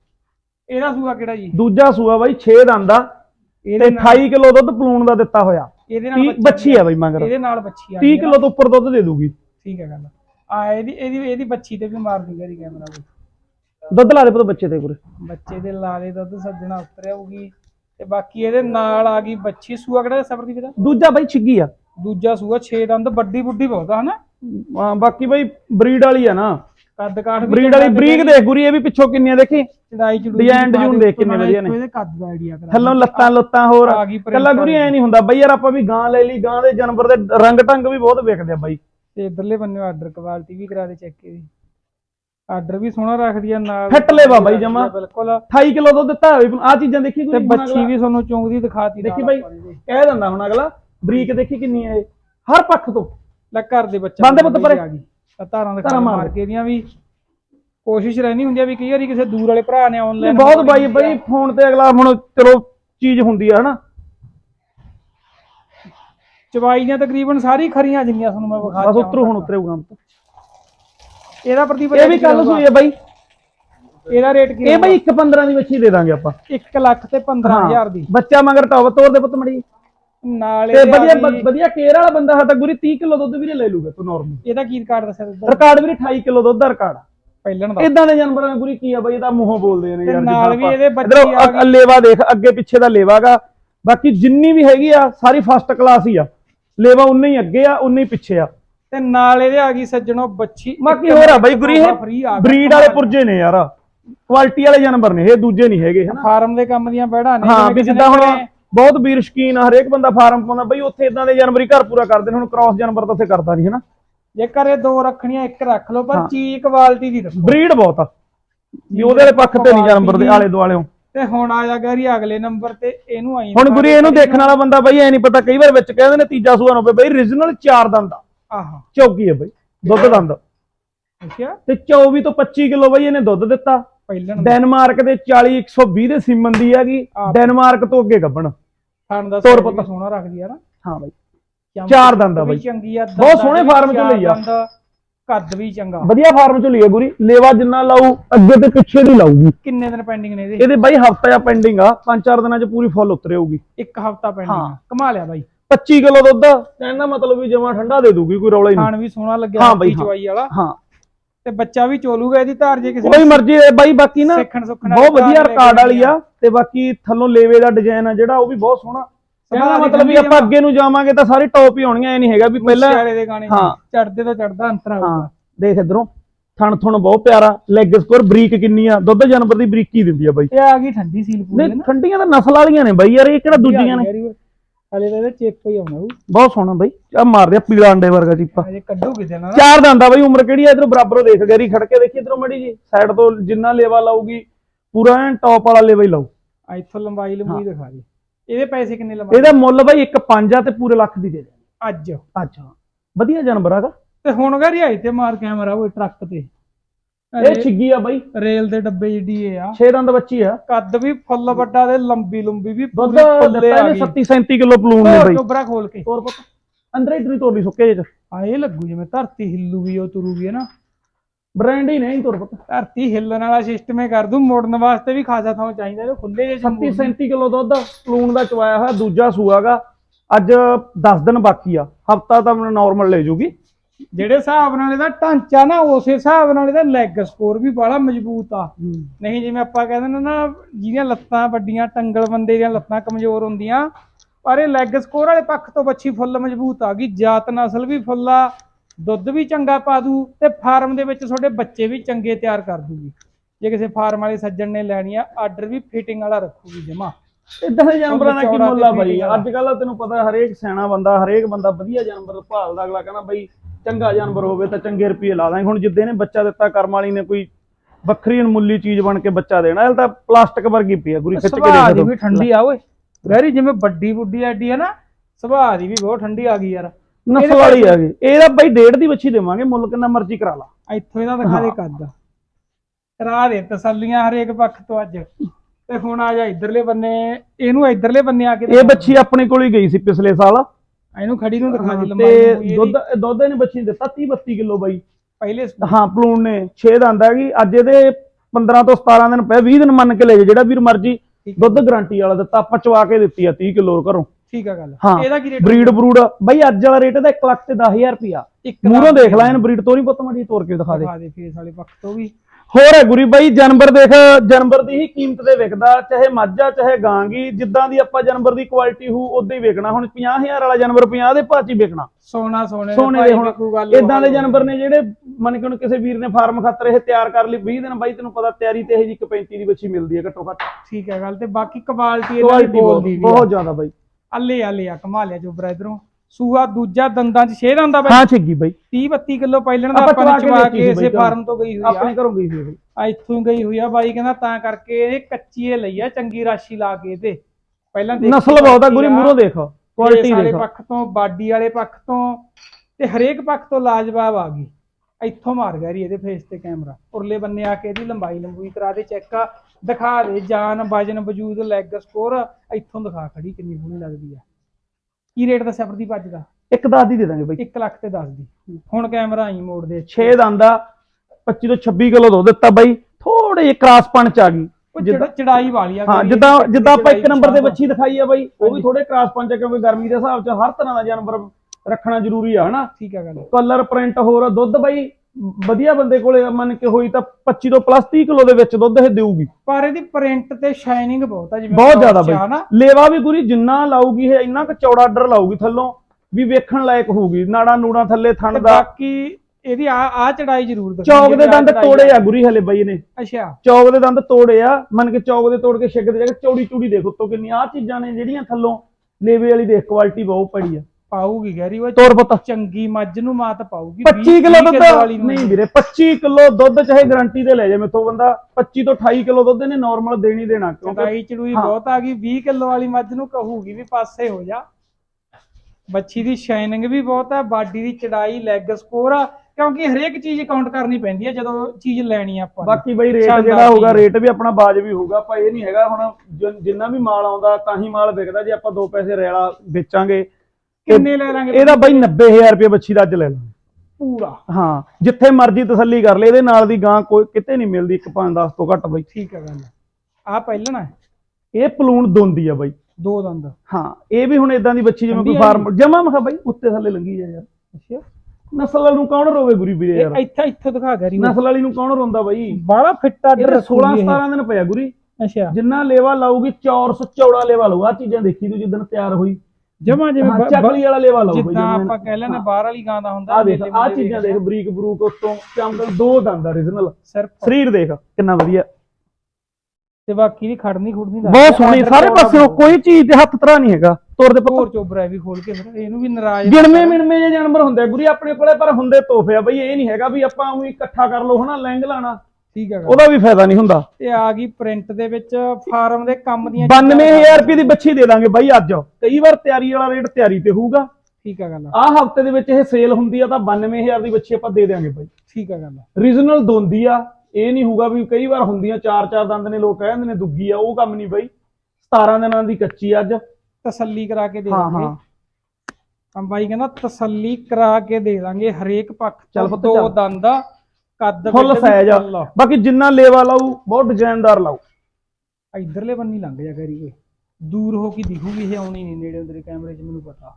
ਇਹਦਾ ਸੂਆ ਕਿਹੜਾ ਜੀ?
ਦੂਜਾ ਸੂਆ ਬਾਈ 6 ਦੰਦ ਆ ਤੇ
ਇਹਦੇ ਨਾਲ
28 ਕਿਲੋ ਦੁੱਧ ਪਲੂਣ ਦਾ ਦਿੱਤਾ ਹੋਇਆ।
ਇਹਦੇ
ਤੀਹ-
ਨਾਲ
ਬੱਚੀ ਆ ਬਾਈ ਮਗਰ।
ਇਹਦੇ ਨਾਲ ਬੱਚੀ ਆ
30 ਕਿਲੋ ਤੋਂ ਉੱਪਰ ਦੁੱਧ ਦੇ ਦੂਗੀ।
ਠੀਕ ਹੈ ਗੱਲ। ਆ ਇਹਦੀ ਇਹਦੀ ਇਹਦੀ ਬੱਚੀ ਤੇ ਵੀ ਮਾਰ ਦੀ ਕਰੀ ਕੈਮਰਾ ਵੀ
ਦੁੱਧ ਲਾ ਦੇ ਪੁੱਤ ਬੱਚੇ ਤੇ ਪੂਰੇ
ਬੱਚੇ ਦੇ ਲਾਲੇ ਦੁੱਧ ਸੱਜਣਾ ਉਤਰ ਆਊਗੀ। ਤੇ ਬਾਕੀ ਇਹਦੇ ਨਾਲ ਆ ਗਈ ਬੱਚੀ ਸੂਆ ਕਿਹੜਾ ਸਬਰ ਦੀ
ਦੂਜਾ ਬਾਈ ਛਿੱਗੀ ਆ।
ਦੂਜਾ ਸੂਆ 6 ਦੰਦ ਵੱਡੀ ਬੁੱਢੀ ਬਹੁਤ ਆ ਹਨਾ?
ਹਾਂ, ਬਾਕੀ ਬਾਈ ਬਰੀਡ ਵਾਲੀ ਆ ਨਾ।
ਕੱਦ ਕਾਠ ਵੀ
ਬਰੀਡ ਵਾਲੀ ਬਰੀਕ ਦੇਖ ਗੁਰੀ ਇਹ ਵੀ ਪਿੱਛੋਂ ਕਿੰਨੀ ਆ ਦੇਖੀ?
ਚੜਾਈ ਚੜੂਈ
Design
ਦੇ,
ਦੇਖ ਕਿੰਨੇ ਵਧੀਆ ਨੇ।
ਇਹਦੇ ਕੱਦ ਦਾ ਆਈਡੀਆ ਕਰਾ
ਥੱਲੋਂ ਲੱਤਾਂ ਲੁੱਤਾਂ ਹੋਰ
ਆ ਗਈ print
ਕੱਲਾ ਗੁਰੀ ਐ ਨਹੀਂ ਹੁੰਦਾ ਬਾਈ ਯਾਰ ਆਪਾਂ ਵੀ ਗਾਂ ਲੈ ਲਈ ਗਾਂ ਦੇ ਜਾਨਵਰ ਦੇ ਰੰਗ ਢੰਗ ਵੀ ਬਹੁਤ ਵੇਖਦੇ ਆ ਬਾਈ।
ਤੇ ਇਧਰਲੇ ਬੰਨੇ ਆਰਡਰ ਕੁਆਲਿਟੀ ਵੀ ਕਰਾ ਦੇ ਚੈੱਕ ਇਹਦੀ ਆਰਡਰ ਵੀ ਸੋਹਣਾ ਰੱਖਦੀ ਆ ਨਾਲ
ਫਿੱਟ ਲੇਵਾ ਬਾਈ ਜਮਾਂ।
ਬਿਲਕੁਲ।
28 ਕਿਲੋ ਦੁੱਧ ਦਿੱਤਾ ਹੋਵੇ ਆ ਚੀਜ਼ਾਂ ਦੇਖੀ
ਤੇ
ਗੁਰੀ
ਬੱਚੀ ਵੀ ਤੁਹਾਨੂੰ ਚੁੰਗਦੀ ਦਿਖਾਤੀ
ਦੇਖੀ ਬਾਈ। ਕਹਿ ਦਿੰਦਾ ਹੁਣ ਅਗਲਾ ਬਰੀਕ ਦੇਖੀ ਕਿੰਨੀ ਹੈ ਇਹ। ਹਰ ਪੱਖ ਤੋਂ।
ਲੈ ਘਰ ਦੇ ਬੱਚਾ
ਬੰਦੇ ਪੁੱਤ ਪਰੇ।
ਆ ਗਈ। ਧਾਰਾਂ ਦੇ
ਮਾਰ
ਕੇ। ਇਹਦੀਆਂ ਵੀ ਕੋਸ਼ਿਸ਼ ਰਹਿਣੀ ਹੁੰਦੀ ਆ ਵੀ ਕਈ ਵਾਰੀ ਕਿਸੇ ਦੂਰ ਵਾਲੇ ਭਰਾ ਨੇ ਆਨਲਾਈਨ
ਬਹੁਤ ਬਾਈ ਬਾਈ ਫੋਨ ਤੇ ਅਗਲਾ ਹੁਣ ਚਲੋ ਚੀਜ਼ ਹੁੰਦੀ ਆ ਹਨਾ?
ਚਵਾਈ ਦੀਆਂ ਤਕਰੀਬਨ ਸਾਰੀ ਖਰੀਆਂ ਜਿੰਨੀਆਂ ਤੁਹਾਨੂੰ ਮੈਂ ਵਿਖਾ
ਬਸ ਉਤਰੂ ਹੁਣ ਉਤਰੇਗਾ
ਇਹਦਾ ਪ੍ਰਤੀਪ
ਇਹ ਵੀ ਕੱਲ ਸੂਈ ਹੈ ਬਾਈ।
ਇਹਦਾ ਰੇਟ ਕੀ
ਇਹ ਬਾਈ 1.15 ਦੀ ਬੱਚੀ ਦੇ ਦਾਂਗੇ ਆਪਾਂ।
1 ਲੱਖ ਤੇ 15000 ਦੀ।
ਬੱਚਾ ਮਗਰ ਟੌਪ ਤੋਰ ਦੇ ਪੁੱਤ ਮੜੀ।
ਨਾਲ
ਤੇ ਵਧੀਆ ਵਧੀਆ ਕੇਅਰ ਵਾਲਾ ਬੰਦਾ ਹੈ ਤਾਂ ਗੁਰੀ 30 ਕਿਲੋ ਦੁੱਧ ਵੀ ਲੈ ਲੂਗਾ ਤੂੰ ਨਾਰਮਲ
ਇਹਦਾ ਕੀ ਰਿਕਾਰਡ ਦੱਸਿਆ ਤੁਸੀਂ
ਰਿਕਾਰਡ ਵੀ 28 ਕਿਲੋ ਦੁੱਧ ਦਾ ਰਿਕਾਰਡ
ਪਹਿਲਣ ਦਾ।
ਇਦਾਂ ਦੇ ਜਾਨਵਰਾਂ ਦਾ ਗੁਰੀ ਕੀ ਆ ਬਾਈ ਇਹਦਾ ਮੂੰਹੋਂ ਬੋਲਦੇ ਨੇ
ਤੇ
ਯਾਰ
ਨਾਲ ਵੀ ਇਹਦੇ ਬੱਚੀ ਆ
ਲੇਵਾ ਦੇਖ ਅੱਗੇ ਪਿੱਛੇ ਦਾ ਲੇਵਾਗਾ ਬਾਕੀ ਜਿੰਨੀ ਵੀ ਹੈਗੀ ਆ ਸਾਰੀ ਫਸਟ ਕਲਾਸ ਹੀ ਆ। ਲੇਵਾ ਉਨਾ ਹੀ ਅੱਗੇ ਆ ਉਨਾ ਹੀ ਪਿੱਛੇ ਆ।
ਤੇ ਨਾਲ ਇਹਦੇ ਆ ਗਈ ਸੱਜਣੋ ਬੱਚੀ
ਬਾਕੀ ਹੋਰ ਆ ਬਾਈ ਗੁਰੀ ਇਹ ਬਰੀਡ ਵਾਲੇ ਪੁਰਜੇ ਨੇ ਯਾਰ। ਕੁਆਲਿਟੀ ਵਾਲੇ ਜਾਨਵਰ ਨੇ ਇਹ ਦੂਜੇ ਨਹੀਂ ਹੈਗੇ ਹਨਾ?
ਫਾਰਮ ਦੇ ਕੰਮ ਦੀਆਂ ਬੈੜਾਂ ਨੇ
ਹਾਂ ਵੀ ਜਿੱਦਾਂ ਹੁਣ ਬਹੁਤ ਵੀਰ ਸ਼ਕੀਨ ਆ ਹਰੇਕ ਬੰਦਾ ਫਾਰਮ ਪਾਉਂਦਾ। ਬਈ ਉੱਥੇ ਇਦਾਂ ਦੇ ਜਾਨਵਰ ਘਰ ਪੂਰਾ ਕਰਦੇ ਨੇ ਹੁਣ ਕ੍ਰਾਸ ਜਾਨਵਰ ਤਾਂ ਉੱਥੇ ਕਰਦਾ ਨਹੀਂ ਹਨਾ?
ਜੇ ਘਰੇ ਦੋ ਰੱਖਣੀਆਂ ਇੱਕ ਰੱਖ ਲਓ ਪਰ ਚੀਜ਼ ਕੁਆਲਿਟੀ ਦੀ ਰੱਖੋ।
ਬਰੀਡ ਬਹੁਤ ਆ। ਵੀ ਉਹਦੇ ਵਾਲੇ ਪੱਖ ਤੇ ਨਹੀਂ ਜਾਨਵਰ ਦੇ ਆਲੇ ਦੁਆਲੇ
ਤੇ ਹੁਣ ਆ ਜਾ ਗਰੀ ਅਗਲੇ ਨੰਬਰ ਤੇ ਇਹਨੂੰ ਆਈ
ਹੁਣ ਗੁਰੀ ਇਹਨੂੰ ਦੇਖਣ ਵਾਲਾ ਬੰਦਾ ਬਈ ਐ ਨਹੀਂ ਪਤਾ ਕਈ ਵਾਰ ਵਿੱਚ ਕਹਿੰਦੇ ਨੇ ਤੀਜਾ ਸੂਆ ਨੂੰ ਬਈ ਰੀਜਨਲ ਚਾਰ ਦੰਦ ਆ।
ਆਹਾ।
ਚੌਕੀ ਹੈ ਬਈ ਦੁੱਧ ਦੰਦ।
ਅੱਛਾ।
ਤੇ 24 ਤੋਂ 25 ਕਿਲੋ ਬਈ ਇਹਨੇ ਦੁੱਧ ਦਿੱਤਾ।
ਪਹਿਲਣ
ਡੈਨਮਾਰਕ ਦੇ 40 120 ਦੇ ਸੀਮਨ ਦੀ ਹੈਗੀ। ਡੈਨਮਾਰਕ ਤੋਂ ਅੱਗੇ ਗੱਬਣ।
ਥਣ ਦਾ
ਤੋਰ ਪੁੱਤ।
ਸੋਹਣਾ ਰੱਖਦੀ ਆ ਨਾ।
ਹਾਂ ਬਈ। ਚਾਰ ਦੰਦ ਆ ਬਾਈ।
ਚੰਗੀ ਆ
ਬਹੁਤ ਸੋਹਣੇ ਫਾਰਮ ਚੋਂ ਲਈ ਆ।
ਕੱਦ ਵੀ ਚੰਗਾ।
ਵਧੀਆ ਫਾਰਮ ਚ ਲਈ ਹੈ ਗੁਰੀ। ਲੇਵਾ ਜਿੰਨਾ ਲਾਊ ਅੱਗੇ ਤੇ ਪਿੱਛੇ ਦੀ ਲਾਊਗੀ।
ਕਿੰਨੇ ਦਿਨ ਪੈਂਡਿੰਗ ਨੇ ਇਹਦੇ?
ਇਹਦੇ ਬਾਈ ਹਫਤਾ ਜਾਂ ਪੈਂਡਿੰਗ ਆ। ਪੰਜ ਚਾਰ ਦਿਨਾਂ ਚ ਪੂਰੀ ਫੁੱਲ ਉਤਰੇ ਹੋਊਗੀ
ਇੱਕ ਹਫਤਾ ਪੈਂਡਿੰਗ ਕਮਾ ਲਿਆ ਬਾਈ।
25 ਕਿਲੋ ਦੁੱਧ। ਕਹਿਣ ਦਾ ਮਤਲਬ ਵੀ ਜਮਾ ਠੰਡਾ ਦੇ ਦੂਗੀ ਕੋਈ ਰੌਲਾ ਹੀ ਨਹੀਂ।
ਖਾਣ ਵੀ ਸੋਹਣਾ ਲੱਗਿਆ
ਹਾਂ ਬਾਈ, ਹਾਂ।
ਚਵਾਈ ਵਾਲਾ।
ਹਾਂ।
ਤੇ ਬੱਚਾ ਵੀ ਚੋਲੂਗਾ ਇਹਦੀ ਧਾਰ ਜੇ ਕਿਸੇ
ਕੋਈ ਮਰਜ਼ੀ ਹੈ ਬਾਈ ਬਾਕੀ ਨਾ
ਸਿੱਖਣ ਸੁੱਖਣ
ਬਹੁਤ ਵਧੀਆ ਰਿਕਾਰਡ ਵਾਲੀ ਆ। ਤੇ ਬਾਕੀ ਥੱਲੋਂ ਲੇਵੇ ਦਾ ਡਿਜ਼ਾਈਨ ਆ ਜਿਹੜਾ ਉਹ ਵੀ ਬਹੁਤ ਸੋਹਣਾ। ਕਹਿਣ ਦਾ
ਸੰਭਾਲ
ਮਤਲਬ ਵੀ ਆਪਾਂ ਅੱਗੇ ਨੂੰ ਜਾਵਾਂਗੇ ਤਾਂ ਸਾਰੀ ਟੌਪ ਹੀ ਹੋਣਗੀਆਂ ਇਹ ਨਹੀਂ ਹੈਗਾ ਵੀ ਪਹਿਲਾਂ
ਵਾਲੇ ਦੇ ਗਾਣੇ।
ਹਾਂ।
ਚੜਦੇ ਤਾਂ ਚੜਦਾ ਅੰਤਰ
ਹਾਂ।
ਆਊਗਾ
ਦੇਖ ਇਧਰੋਂ ਥਣ ਥਣ ਬਹੁਤ ਪਿਆਰਾ ਲੈਗ ਸਕੋਰ ਬਰੀਕ ਕਿੰਨੀ ਆ ਦੁੱਧ ਜਾਨਵਰ ਦੀ ਬਰੀਕੀ ਦਿੰਦੀ ਆ ਬਾਈ।
ਇਹ ਆ ਗਈ ਠੰਡੀ ਸੀਲ ਪੂਰੀ
ਨਹੀਂ ਠੰਡੀਆਂ ਤਾਂ ਨਸਲ ਵਾਲੀਆਂ ਨੇ ਬਾਈ ਯਾਰ ਇਹ ਕਿਹੜਾ ਦੂਜੀਆਂ ਨੇ?
ਹਲੇ ਤਾਂ ਇਹਦੇ ਚੇਪ ਹੀ ਆਉਣਾ ਉਹ
ਬਹੁਤ ਸੋਹਣਾ ਬਾਈ। ਆ ਮਾਰ ਰਿਹਾ ਪੀਲਾ ਅੰਡੇ ਵਰਗਾ ਚੀਪਾ।
ਹਜੇ ਕੱਢੂ ਕਿਤੇ ਨਾ।
ਚਾਰ ਦੰਦਾ ਬਾਈ ਉਮਰ ਕਿਹੜੀ ਆ? ਇਧਰੋਂ ਬਰਾਬਰੋਂ ਦੇਖ ਗੈਰੀ ਖੜ ਕੇ ਦੇਖੀ ਇਧਰੋਂ ਮੜੀ ਜੀ। ਸਾਈਡ ਤੋਂ ਜਿੰਨਾ ਲੇਵਾ ਲਾਊਗੀ ਪੂਰਾ ਐਨ ਟੌਪ ਵਾਲਾ ਲੇਵਾ ਹੀ ਲਾਊ।
ਆ ਇੱਥੋਂ ਲੰਬਾਈ ਲੰਬੂਈ ਦਿਖਾ ਦੇ। ਇਹਦੇ ਪੈਸੇ ਕਿੰਨੇ ਲੰਬਾਈ
ਇਹਦਾ ਮੁੱਲ ਬਾਈ ਇੱਕ ਪੰਜ ਆ ਤੇ ਪੂਰੇ ਲੱਖ ਦੀ ਦੇ ਦੇ।
ਅੱਜ।
ਅੱਛਾ। ਵਧੀਆ ਜਾਨਵਰ ਹੈਗਾ।
ਤੇ ਹੁਣ ਗਾ ਰਿਹਾਈ ਤੇ ਮਾਰ ਕੈਮਰਾ ਉਹ ਟਰੱਕ ਤੇ।
ਇਹ ਛਿੱਗੀ ਆ ਬਾਈ।
ਰੇਲ ਦੇ ਡੱਬੇ ਜਿਹੜੀ ਇਹ ਆ।
6 ਦੰਦ ਬੱਚੀ ਆ।
ਕੱਦ ਵੀ ਫੁੱਲ ਵੱਡਾ ਤੇ ਲੰਬੀ ਲੰਬੀ ਵੀ ਪੂਰੀ ਫੁੱਲੇ ਆ ਗਈ।
37 37 ਕਿਲੋ ਪਲੂਨ ਨੇ
ਹੋਰ
ਬਾਈ।
ਚੋਬਰਾ ਖੋਲ ਕੇ।
ਹੋਰ ਪਤਾ ਅੰਦਰ ਹੀ ਤੋੜੀ ਸੁੱਕੇ ਜੇ ਚ।
ਆ ਇਹ ਲੱਗੂ ਜਿਵੇਂ ਧਰਤੀ ਹਿੱਲੂਗੀ ਉਹ ਤੁਰੂਗੀ ਨਾ।
ਬ੍ਰਾਂਡ ਹੀ ਨਹੀਂ ਤੁਰ ਪਤਾ।
ਧਰਤੀ ਹਿੱਲਣ ਵਾਲਾ ਸਿਸਟਮ ਹੀ ਕਰ ਦੂੰ ਮੋੜਨ ਵਾਸਤੇ ਵੀ ਖਾਸਾ ਥਾਂ ਚਾਹੀਦਾ ਇਹ ਖੁੱਲੇ ਜੇ
37 37 ਕਿਲੋ ਦੁੱਧ ਪਲੂਨ ਦਾ ਚਵਾਇਆ ਹੋਇਆ ਦੂਜਾ ਸੂਆਗਾ ਅੱਜ 10 ਦਿਨ ਬਾਕੀ ਆ ਹਫਤਾ ਤਾਂ ਨਾਰਮਲ ਲੈ ਜੂਗੀ।
ਜਿਹੜੇ ਹਿਸਾਬ ਨਾਲ ਇਹਦਾ ਢਾਂਚਾ ਨਾ ਉਸੇ ਹਿਸਾਬ ਨਾਲ ਇਹਦਾ ਲੈਗ ਸਕੋਰ ਵੀ ਬੜਾ ਮਜ਼ਬੂਤ ਆ। ਨਹੀਂ ਜਿਵੇਂ ਆਪਾਂ ਕਹਿੰਦੇ ਨੇ ਨਾ ਜਿਹਦੀਆਂ ਲੱਤਾਂ ਵੱਡੀਆਂ ਟੰਗਲ ਬੰਦੇ ਦੀਆਂ ਲੱਤਾਂ ਕਮਜ਼ੋਰ ਹੁੰਦੀਆਂ ਪਰ ਇਹ ਲੈਗ ਸਕੋਰ ਵਾਲੇ ਪੱਖ ਤੋਂ ਬੱਚੀ ਫੁੱਲ ਮਜ਼ਬੂਤ ਆ ਗਈ। ਜਾਤ ਨਸਲ ਵੀ ਫੁੱਲ ਆ ਦੁੱਧ ਵੀ ਚੰਗਾ ਪਾ ਦੂ ਤੇ ਫਾਰਮ ਦੇ ਵਿੱਚ ਤੁਹਾਡੇ ਬੱਚੇ ਵੀ ਚੰਗੇ ਤਿਆਰ ਕਰ ਦੂਗੀ। ਜੇ ਕਿਸੇ ਫਾਰਮ ਵਾਲੇ ਸੱਜਣ ਨੇ ਲੈਣੀ ਆ ਆਰਡਰ ਵੀ ਫਿਟਿੰਗ ਵਾਲਾ ਰੱਖੂਗੀ ਜਮਾ।
ਇਦਾਂ ਦੇ ਜਾਨਵਰਾਂ ਦਾ ਕੀ ਮੁੱਲ ਆ ਬਾਈ। ਅੱਜ ਕੱਲ ਤੈਨੂੰ ਪਤਾ ਹਰੇਕ ਸਿਆਣਾ ਬੰਦਾ ਹਰੇਕ ਬੰਦਾ ਵਧੀਆ ਜਾਨਵਰ ਭਾਲਦਾ ਅਗਲਾ ਕਹਿੰਦਾ ਬਾਈ ਚੰਗਾ ਜਾਨਵਰ ਹੋਵੇ ਤਾਂ ਚੰਗੇ ਰੁਪਏ ਲਾ ਦਾਂਗੇ। ਹੁਣ ਜਿੱਦੇ ਨੇ ਬੱਚਾ ਦਿੱਤਾ ਕਰਮ ਵਾਲੀ ਨੇ ਕੋਈ ਵੱਖਰੀ ਅਨਮੁੱਲੀ ਚੀਜ਼ ਬਣ ਕੇ ਬੱਚਾ ਦੇਣਾ ਇਹ ਤਾਂ ਪਲਾਸਟਿਕ ਵਰਗੀ ਪਈ ਆ ਗੁਰੀ ਖਿੱਚ ਕੇ ਦੇਖ
ਦੀ
ਦੋ
ਵੀ ਠੰਡੀ ਆ ਓਏ। ਵੈਰੀ ਜਿਵੇਂ ਵੱਡੀ ਬੁੱਢੀ ਐਡੀ ਆ ਨਾ ਸੁਭਾਅ ਦੀ ਵੀ ਬਹੁਤ ਠੰਡੀ ਆ ਗਈ ਯਾਰ।
ਨਸਲ ਵਾਲੀ ਆ ਗਈ। ਇਹਦਾ ਬਾਈ ਡੇਢ ਦੀ ਬੱਚੀ ਦੇਵਾਂਗੇ ਮੁੱਲ ਕਿੰਨਾ ਮਰਜ਼ੀ ਕਰਾ ਲਾ।
ਇੱਥੋਂ ਇਹਦਾ ਦਿਖਾ ਦੇ ਕੱਦ। ਕਰਾ ਦੇ ਤਸੱਲੀਆਂ ਹਰੇਕ ਪੱਖ ਤੋਂ ਅੱਜ। ਤੇ ਹੁਣ ਆ ਜਾ ਇਧਰਲੇ ਬੰਨੇ ਇਹਨੂੰ ਇਧਰਲੇ ਬੰਨੇ ਆ ਕੇ
ਇਹ ਬੱਚੀ ਆਪਣੇ ਕੋਲ ਹੀ ਗਈ ਸੀ ਪਿਛਲੇ ਸਾਲ।
ਇਹਨੂੰ ਖੜੀ ਨੂੰ ਦਿਖਾ ਦੀ
ਤੇ
ਲੰਬਾਈ
ਦੁੱਧ ਦੁੱਧ ਇਹਨੇ ਬੱਚੀ ਨੇ ਦਿੱਤਾ 30 32 ਕਿਲੋ ਬਾਈ।
ਪਹਿਲੇ
ਹਾਂ ਪਲੂਨ ਨੇ 6 ਦੰਦ ਹੈਗੀ ਅੱਜ ਇਹਦੇ 15 ਤੋਂ 17 ਦਿਨ ਪਏ 20 ਦਿਨ ਮੰਨ ਕੇ ਲੈ ਜੇ ਜਿਹੜਾ ਵੀਰ ਮਰਜ਼ੀ ਦੁੱਧ ਗਾਰੰਟੀ ਵਾਲਾ ਦਿੱਤਾ ਆਪਾਂ ਚਵਾ ਕੇ ਦਿੱਤੀ ਆ 30 ਕਿਲੋ ਘਰੋਂ।
ਠੀਕ ਆ ਗੱਲ। ਇਹਦਾ ਕੀ ਰੇਟ
ਬਰੀਡ ਬਰੂਡ ਬਾਈ ਅੱਜ ਵਾਲਾ ਰੇਟ ਇਹਦਾ 1 ਲੱਖ ਤੇ 10000 ਰੁਪਿਆ ਮੂਹਰੋਂ ਦੇਖ ਲੈ ਇਹਨ ਬਰੀਡ ਤੋਰੀ ਪੁੱਤ ਮੜੀ ਤੋਰ ਕੇ ਦਿਖਾ ਦੇ।
ਦਿਖਾ ਦੇ ਫੇਸ ਵਾਲੇ ਪੱਖ ਤੋਂ ਵੀ।
ਹੋਰ ਹੈ ਗੁਰੀ ਬਾਈ ਜਾਨਵਰ ਦੇਖ ਜਾਨਵਰ ਦੀ ਹੀ ਕੀਮਤ ਤੇ ਵਿਕਦਾ ਚਾਹੇ ਮੱਝਾ ਚਾਹੇ ਗਾਂਗੀ ਜਿੱਦਾਂ ਦੀ ਆਪਾਂ ਜਾਨਵਰ ਦੀ ਕੁਆਲਿਟੀ ਹੋਊ ਉਦਾਂ ਹੀ ਵਿਕਣਾ। ਹੁਣ 50000 ਵਾਲਾ ਜਾਨਵਰ 50 ਦੇ ਭਾਅ 'ਚ ਹੀ ਵਿਕਣਾ।
ਸੋਨਾ ਸੋਨੇ
ਦੇ ਹੁਣ
ਗੱਲ
ਇਦਾਂ ਦੇ ਜਾਨਵਰ ਨੇ ਜਿਹੜੇ ਮੰਨ ਕੇ ਹੁਣ ਕਿਸੇ ਵੀਰ ਨੇ ਫਾਰਮ ਖਾਤਰ ਇਹ ਤਿਆਰ ਕਰ ਲਈ 20 ਦਿਨ ਬਾਈ ਤੈਨੂੰ ਪਤਾ ਤਿਆਰੀ ਤੇ ਇਹ ਜੀ 35 ਦੀ ਬੱਚੀ ਮਿਲਦੀ ਹੈ ਘੱਟੋ ਘੱਟ।
ਠੀਕ ਹੈ ਗੱਲ ਤੇ ਬਾਕੀ ਕੁਆਲਿਟੀ ਇਹਨਾਂ ਦੀ
ਕੁਆਲਿਟੀ
ਬੋਲਦੀ ਵੀ
ਬਹੁਤ ਜ਼ਿਆਦਾ ਬਾਈ।
ਅੱਲੇ ਅੱਲੇ ਆ ਕਮਾ ਲਿਆ ਜੋਬਰਾ ਇਧਰੋਂ। ਸੂਆ ਦੂਜਾ ਦੰਦਾਂ 'ਚ ਛੇ ਦੰਦਾਂ ਬਾਈ।
ਹਾਂ ਛਿੱਗੀ ਬਾਈ।
30 32 ਕਿਲੋ ਪਹਿਲਣ ਦਾ
ਆਪਾਂ
ਨੇ
ਚਵਾ ਕੇ
ਇਸੇ ਫਾਰਮ ਤੋਂ ਗਈ ਹੋਈ ਆ।
ਆਪਣੇ ਘਰੋਂ ਗਈ ਇਹ
ਆ ਇੱਥੋਂ ਗਈ ਹੋਈ ਆ ਬਾਈ ਕਹਿੰਦਾ ਤਾਂ ਕਰਕੇ ਇਹ ਕੱਚੀ ਏ ਲਈ ਆ ਚੰਗੀ ਰਾਸ਼ੀ ਲਾ ਕੇ ਤੇ ਪਹਿਲਾਂ ਦੇਖੀ
ਨਸਲ ਬਹੁਤ ਆ ਗੁਰੀ
ਆ,
ਮੂਹਰੋਂ ਦੇਖ ਕੁਆਲਿਟੀ ਦੇਖ।
ਪੱਖ ਤੋਂ ਬਾਡੀ ਵਾਲੇ ਪੱਖ ਤੋਂ ਤੇ ਹਰੇਕ ਪੱਖ ਤੋਂ ਲਾਜਵਾਬ ਆ ਗਈ। ਇੱਥੋਂ ਮਾਰ ਗਿਆ ਰੀ ਇਹਦੇ ਫੇਸ ਤੇ ਕੈਮਰਾ ਉਰਲੇ ਬੰਨੇ ਆ ਕੇ ਇਹਦੀ ਲੰਬਾਈ ਲੰਬੂਈ ਕਰਾ ਦੇ ਚੈੱਕ ਦਿਖਾ ਦੇ ਜਾਨ ਵਜਨ ਵਜੂਦ ਲੈਗ ਸਕੋਰ ਇੱਥੋਂ ਦਿਖਾ ਖੜੀ ਕਿੰਨੀ ਸੋਹਣੀ ਲੱਗਦੀ ਆ। ਕੀ ਰੇਟ ਦੱਸਿਆ ਪ੍ਰਦੀਪ ਅੱਜ ਦਾ?
ਇੱਕ ਦਾਦੀ ਦੀ ਦੇ ਦਾਂਗੇ ਬਾਈ।
1 ਲੱਖ ਤੇ 10 ਦੀ। ਹੁਣ ਕੈਮਰਾ ਆਈ ਮੋੜ ਦੇ
6 ਦੰਦ ਆ 25 ਤੋਂ 26 ਕਿਲੋ ਦੁੱਧ ਦਿੱਤਾ ਬਾਈ। ਥੋੜੇ ਜਿਹੇ ਕ੍ਰਾਸ ਪਣ ਚ ਆ ਗਈ।
ਉਹ ਚੜਾ- ਚੜਾਈ ਵਾਲੀ ਆ
ਹਾਂ ਜਿੱਦਾਂ ਜਿੱਦਾਂ ਆਪਾਂ ਇੱਕ ਨੰਬਰ ਦੇ ਬੱਚੀ ਦਿਖਾਈ ਆ ਬਾਈ ਉਹ ਵੀ। ਥੋੜੇ ਕ੍ਰਾਸ ਪੰਚ ਆ ਕਿਉਂਕਿ ਗਰਮੀ ਦੇ ਹਿਸਾਬ 'ਚ ਹਰ ਤਰ੍ਹਾਂ ਦਾ ਜਾਨਵਰ ਰੱਖਣਾ ਜ਼ਰੂਰੀ ਆ ਹਨਾ?
ਠੀਕ ਆ ਗੱਲ।
ਕਲਰ ਪ੍ਰਿੰਟ ਹੋਰ ਦੁੱਧ ਬਾਈ ਵਧੀਆ ਬੰਦੇ ਕੋਲੇ ਮੰਨ ਕੇ ਹੋਈ ਤਾਂ 25 ਤੋਂ ਪਲੱਸ 30 ਕਿਲੋ ਦੇ ਵਿੱਚ ਦੁੱਧ ਇਹ ਦੇਊਗੀ।
ਪਰ ਇਹਦੀ ਪ੍ਰਿੰਟ ਤੇ ਸ਼ਾਈਨਿੰਗ ਬਹੁਤ ਆ ਜਿਵੇਂ
ਬਹੁਤ ਜ਼ਿਆਦਾ ਬਾਈ। ਲੇਵਾ ਵੀ ਗੁਰੀ ਜਿੰਨਾ ਲਾਊਗੀ ਇਹ ਇੰਨਾ ਕੁ ਚੌੜਾ ਆਰਡਰ ਲਾਊਗੀ ਥੱਲੋਂ ਵੀ ਵੇਖਣ ਲਾਇਕ ਹੋਊਗੀ। ਨਾੜਾ ਨੂੜਾ ਥੱਲੇ ਥਣ ਦਾ।
ਬਾਕੀ ਇਹਦੀ ਆ ਆ ਚੜਾਈ ਜ਼ਰੂਰ ਦਿਖਾਈ
ਚੌਕ ਦੇ ਦੰਦ ਤੋੜੇ ਆ ਗੁਰੀ ਹਲੇ ਬਾਈ ਨੇ
ਅੱਛਾ।
ਚੌਕ ਦੇ ਦੰਦ ਤੋੜੇ ਆ। ਮੰਨ ਕੇ ਚੌਕ ਦੇ ਤੋੜ ਕੇ ਛਿੱਗ ਦੇ ਜਗ੍ਹਾ ਚੌੜੀ ਚੂੜੀ ਦੇਖ ਉੱਤੋਂ ਕਿੰਨੀ ਆ ਚੀਜ਼ਾਂ ਨੇ ਜਿਹੜੀਆਂ ਥੱਲੋਂ ਲੇਵੇ ਵਾਲੀ ਦੇਖ ਕੁਆਲਿਟੀ ਬਹੁਤ ਪੜੀ ਆ।
ਪਾਊਗੀ ਗੈਰੀ ਉਹ
ਤੋਰ ਪਤਾ।
ਚੰਗੀ ਮੱਝ ਨੂੰ ਮਾਤ ਪਾਊਗੀ।
25 ਕਿਲੋ ਦੁੱਧ। ਨਹੀਂ ਵੀਰੇ 25 ਕਿਲੋ ਦੁੱਧ ਚਾਹੇ ਗਾਰੰਟੀ ਤੇ ਲੈ ਜਾ ਮੇਥੋਂ ਬੰਦਾ। 25 ਤੋਂ 28 ਕਿਲੋ ਦੁੱਧ ਇਹਨੇ ਨਾਰਮਲ ਦੇਣੀ ਦੇਣਾ ਕਿਉਂਕਿ
ਚੜਾਈ
ਹਾਂ।
ਬਹੁਤ ਆ ਗਈ। 20 ਕਿਲੋ ਵਾਲੀ ਮੱਝ ਨੂੰ ਕਹੂਗੀ ਵੀ ਪਾਸੇ ਹੋ ਜਾ। ਬੱਚੀ ਦੀ ਸ਼ਾਈਨਿੰਗ ਵੀ ਬਹੁਤ ਆ ਬਾਡੀ ਦੀ ਚੜਾਈ ਲੈਗ ਸਕੋਰ ਆ ਕਿਉਂਕਿ ਹਰੇਕ ਚੀਜ਼ ਕਾਊਂਟ ਕਰਨੀ ਪੈਂਦੀ ਆ ਜਦੋਂ ਚੀਜ਼ ਲੈਣੀ ਆ ਆਪਾਂ।
ਬਾਕੀ ਬਈ ਰੇਟ ਜਿਹੜਾ ਹੋਊਗਾ। ਰੇਟ ਵੀ ਆਪਣਾ ਬਾਜਬੀ ਹੋਊਗਾ। ਆਪਾਂ ਇਹ ਨਹੀਂ ਹੈਗਾ ਹੁਣ ਜਿੰਨਾ ਵੀ ਮਾਲ ਆਉਂਦਾ ਤਾਂ ਹੀ ਮਾਲ ਵਿਕਦਾ। ਜੇ ਆਪਾਂ ਦੋ ਪੈਸੇ ਰੈਲਾ ਵੇਚਾਂਗੇ
ਕਿੰਨੇ ਲੈ ਲਾਂਗੇ?
ਇਹਦਾ ਬਈ 90000 ਰੁਪਏ ਬੱਚੀ ਦਾ ਅੱਜ ਲੈ ਲਾਂਗੇ।
ਪੂਰਾ।
ਹਾਂ ਜਿੱਥੇ ਮਰਜ਼ੀ ਤਸੱਲੀ ਕਰ ਲੈ ਇਹਦੇ ਨਾਲ ਦੀ ਗਾਂ ਕੋਈ ਕਿਤੇ ਨਹੀਂ ਮਿਲਦੀ 1 5 10 ਤੋਂ ਘੱਟ ਬਈ।
ਠੀਕ ਆ ਗੱਲ। ਆ ਪਹਿਲਣਾ ਹੈ,
ਇਹ ਪਲੂਣ ਦੋਂਦੀ ਆ ਬਈ।
ਦੋ ਦੰਦ।
ਹਾਂ ਇਹ ਵੀ ਹੁਣ ਇਦਾਂ ਦੀ ਬੱਚੀ ਜਿਵੇਂ ਕੋਈ ਫਾਰਮ ਜਮਾ ਮਖਾ ਬਈ ਉੱਤੇ ਥੱਲੇ ਲੰਗੀ ਜਾ ਯਾਰ।
ਅੱਛਾ।
ਨਸਲ ਨੂੰ ਕੌਣ ਰੋਵੇ ਗੁਰੀ ਵੀਰੇ ਯਾਰ?
ਇੱਥੇ ਇੱਥੇ ਦਿਖਾ ਗੈਰੀ
ਨਸਲ ਵਾਲੀ ਨੂੰ ਕੌਣ ਰੋਂਦਾ ਬਈ?
ਬਾਲਾ ਫਿੱਟਾ
ਇਹਦੇ 16 17 ਦਿਨ ਪਿਆ ਗੁਰੀ।
ਅੱਛਾ।
ਜਿੰਨਾ ਲੇਵਾ ਲਾਊਗੀ ਚੌਰਸ ਚੌੜਾ ਲੇਵਾ ਲਾਊ ਆ ਚੀਜ਼ਾਂ ਦੇਖੀ ਤੂੰ ਜਿੱਦਣ ਤਿਆਰ ਹੋਈ।
ਜਮਾ ਜਿਵੇਂ ਬ-
ਚੱਕਲੀ ਵਾਲਾ ਲੇਵਾ ਬਈ
ਜਿੱਦਾਂ ਆਪਾਂ ਕਹਿ ਲੈਂਦੇ ਬਾਹਰ ਵਾਲੀ ਗਾਂ ਦਾ ਹੁੰਦਾ
ਆ ਦੇਖ
ਮੇਲੇ
ਆ
ਮੂਲੇ
ਚੀਜ਼ਾਂ ਦੇਖ ਬਰੀਕ ਬਰੂਕ ਉੱਤੋਂ ਚਮਕਲ ਦੋ ਦੰਦ origignal
ਸਿਰਫ।
ਸਰੀਰ ਦੇਖ ਕਿੰਨਾ ਵਧੀਆ।
ਤੇ ਬਾਕੀ ਦੀ ਖੜਨੀ ਖੁੜਨੀ ਦਾ
ਬਹੁਤ ਸੋਹਣੀ ਸਾਰੇ ਪਾਸਿਓਂ ਕੋਈ ਚੀਜ਼ ਤੇ ਹੱਥ ਤਰਾ ਨਹੀਂ ਹੈਗਾ ਤੁਰ ਦੇ
ਹੋਰ
ਪੁੱਤ
ਚੋਬਰਾ ਵੀ ਖੋਲ ਕੇ ਫਿਰ ਇਹਨੂੰ ਵੀ ਨਾਰਾਜ਼
ਗਿਣਵੇਂ ਮਿਣਵੇਂ ਜੇ ਜਾਨਵਰ ਹੁੰਦੇ ਆ ਗੁਰੀ ਆਪਣੇ ਕੋਲੇ ਪਰ ਹੁੰਦੇ ਤੋਹਫੇ ਆ ਬਈ ਇਹ ਨਹੀਂ ਹੈਗਾ ਵੀ ਆਪਾਂ ਉਹੀ ਇਕੱਠਾ ਕਰ ਲਓ ਹਨਾ ਲੈਂਗ ਲਾਣਾ
ਠੀਕ ਹੈਗਾ
ਉਹਦਾ ਵੀ ਫਾਇਦਾ ਨਹੀਂ ਹੁੰਦਾ।
ਤੇ ਆ ਗਈ ਪ੍ਰਿੰਟ ਦੇ ਵਿੱਚ ਫਾਰਮ ਦੇ ਕੰਮ ਦੀਆਂ
92000 ਰੁਪਏ ਦੀ ਬੱਚੀ ਦੇ ਦਾਂਗੇ ਬਾਈ ਅੱਜ। ਕਈ ਵਾਰ ਤਿਆਰੀ ਵਾਲਾ ਰੇਟ ਤਿਆਰੀ ਤੇ ਹੋਊਗਾ।
ਠੀਕ ਆ ਗੱਲ
ਆਹ ਹਫ਼ਤੇ ਦੇ ਵਿੱਚ ਇਹ ਸੇਲ ਹੁੰਦੀ ਆ ਤਾਂ 92000 ਦੀ ਬੱਚੀ ਆਪਾਂ ਦੇ ਦਿਆਂਗੇ ਬਾਈ।
ਠੀਕ ਆ ਗੱਲ
ਰੀਜਨਲ ਦੋਂਦੀ ਆ ਇਹ ਨਹੀਂ ਹੋਊਗਾ ਵੀ ਕਈ ਵਾਰ ਹੁੰਦੀਆਂ ਚਾਰ ਚਾਰ ਦੰਦ ਨੇ ਲੋਕ ਕਹਿੰਦੇ ਨੇ ਦੁੱਗੀ ਆ ਉਹ ਕੰਮ ਨਹੀਂ ਬਾਈ। 17 ਦਿਨਾਂ ਦੀ ਕੱਚੀ ਆ ਅੱਜ।
ਤਸੱਲੀ ਕਰਾ ਕੇ ਦੇ
ਹਾਂ
ਦਾਂਗੇ।
ਹਾਂ।
ਅੰਬਾਈ ਕਹਿੰਦਾ ਤਸੱਲੀ ਕਰਾ ਕੇ ਦੇ ਦਾਂਗੇ ਹਰੇਕ ਪੱਖ
ਚੱਲ
ਤੋਂ ਦੋ। ਦੰਦ ਆ, ਕੱਦ
ਫੁੱਲ ਸਾਈਜ਼। ਬਾਕੀ ਜਿੰਨਾ ਲੇਵਾ ਲਾਊ ਬਹੁਤ ਡਿਜ਼ਾਈਨਦਾਰ ਲਾਊ।
ਇਧਰਲੇ ਬੰਨੀ ਲੰਘ ਜਾ ਕਰੀ ਕੋਈ ਦੂਰ ਹੋ ਕੇ ਦਿਖੂਗੀ ਇਹ ਆਉਣੀ ਨਹੀਂ ਨੇੜੇ ਤੇਰੇ ਕੈਮਰੇ 'ਚ ਮੈਨੂੰ ਪਤਾ।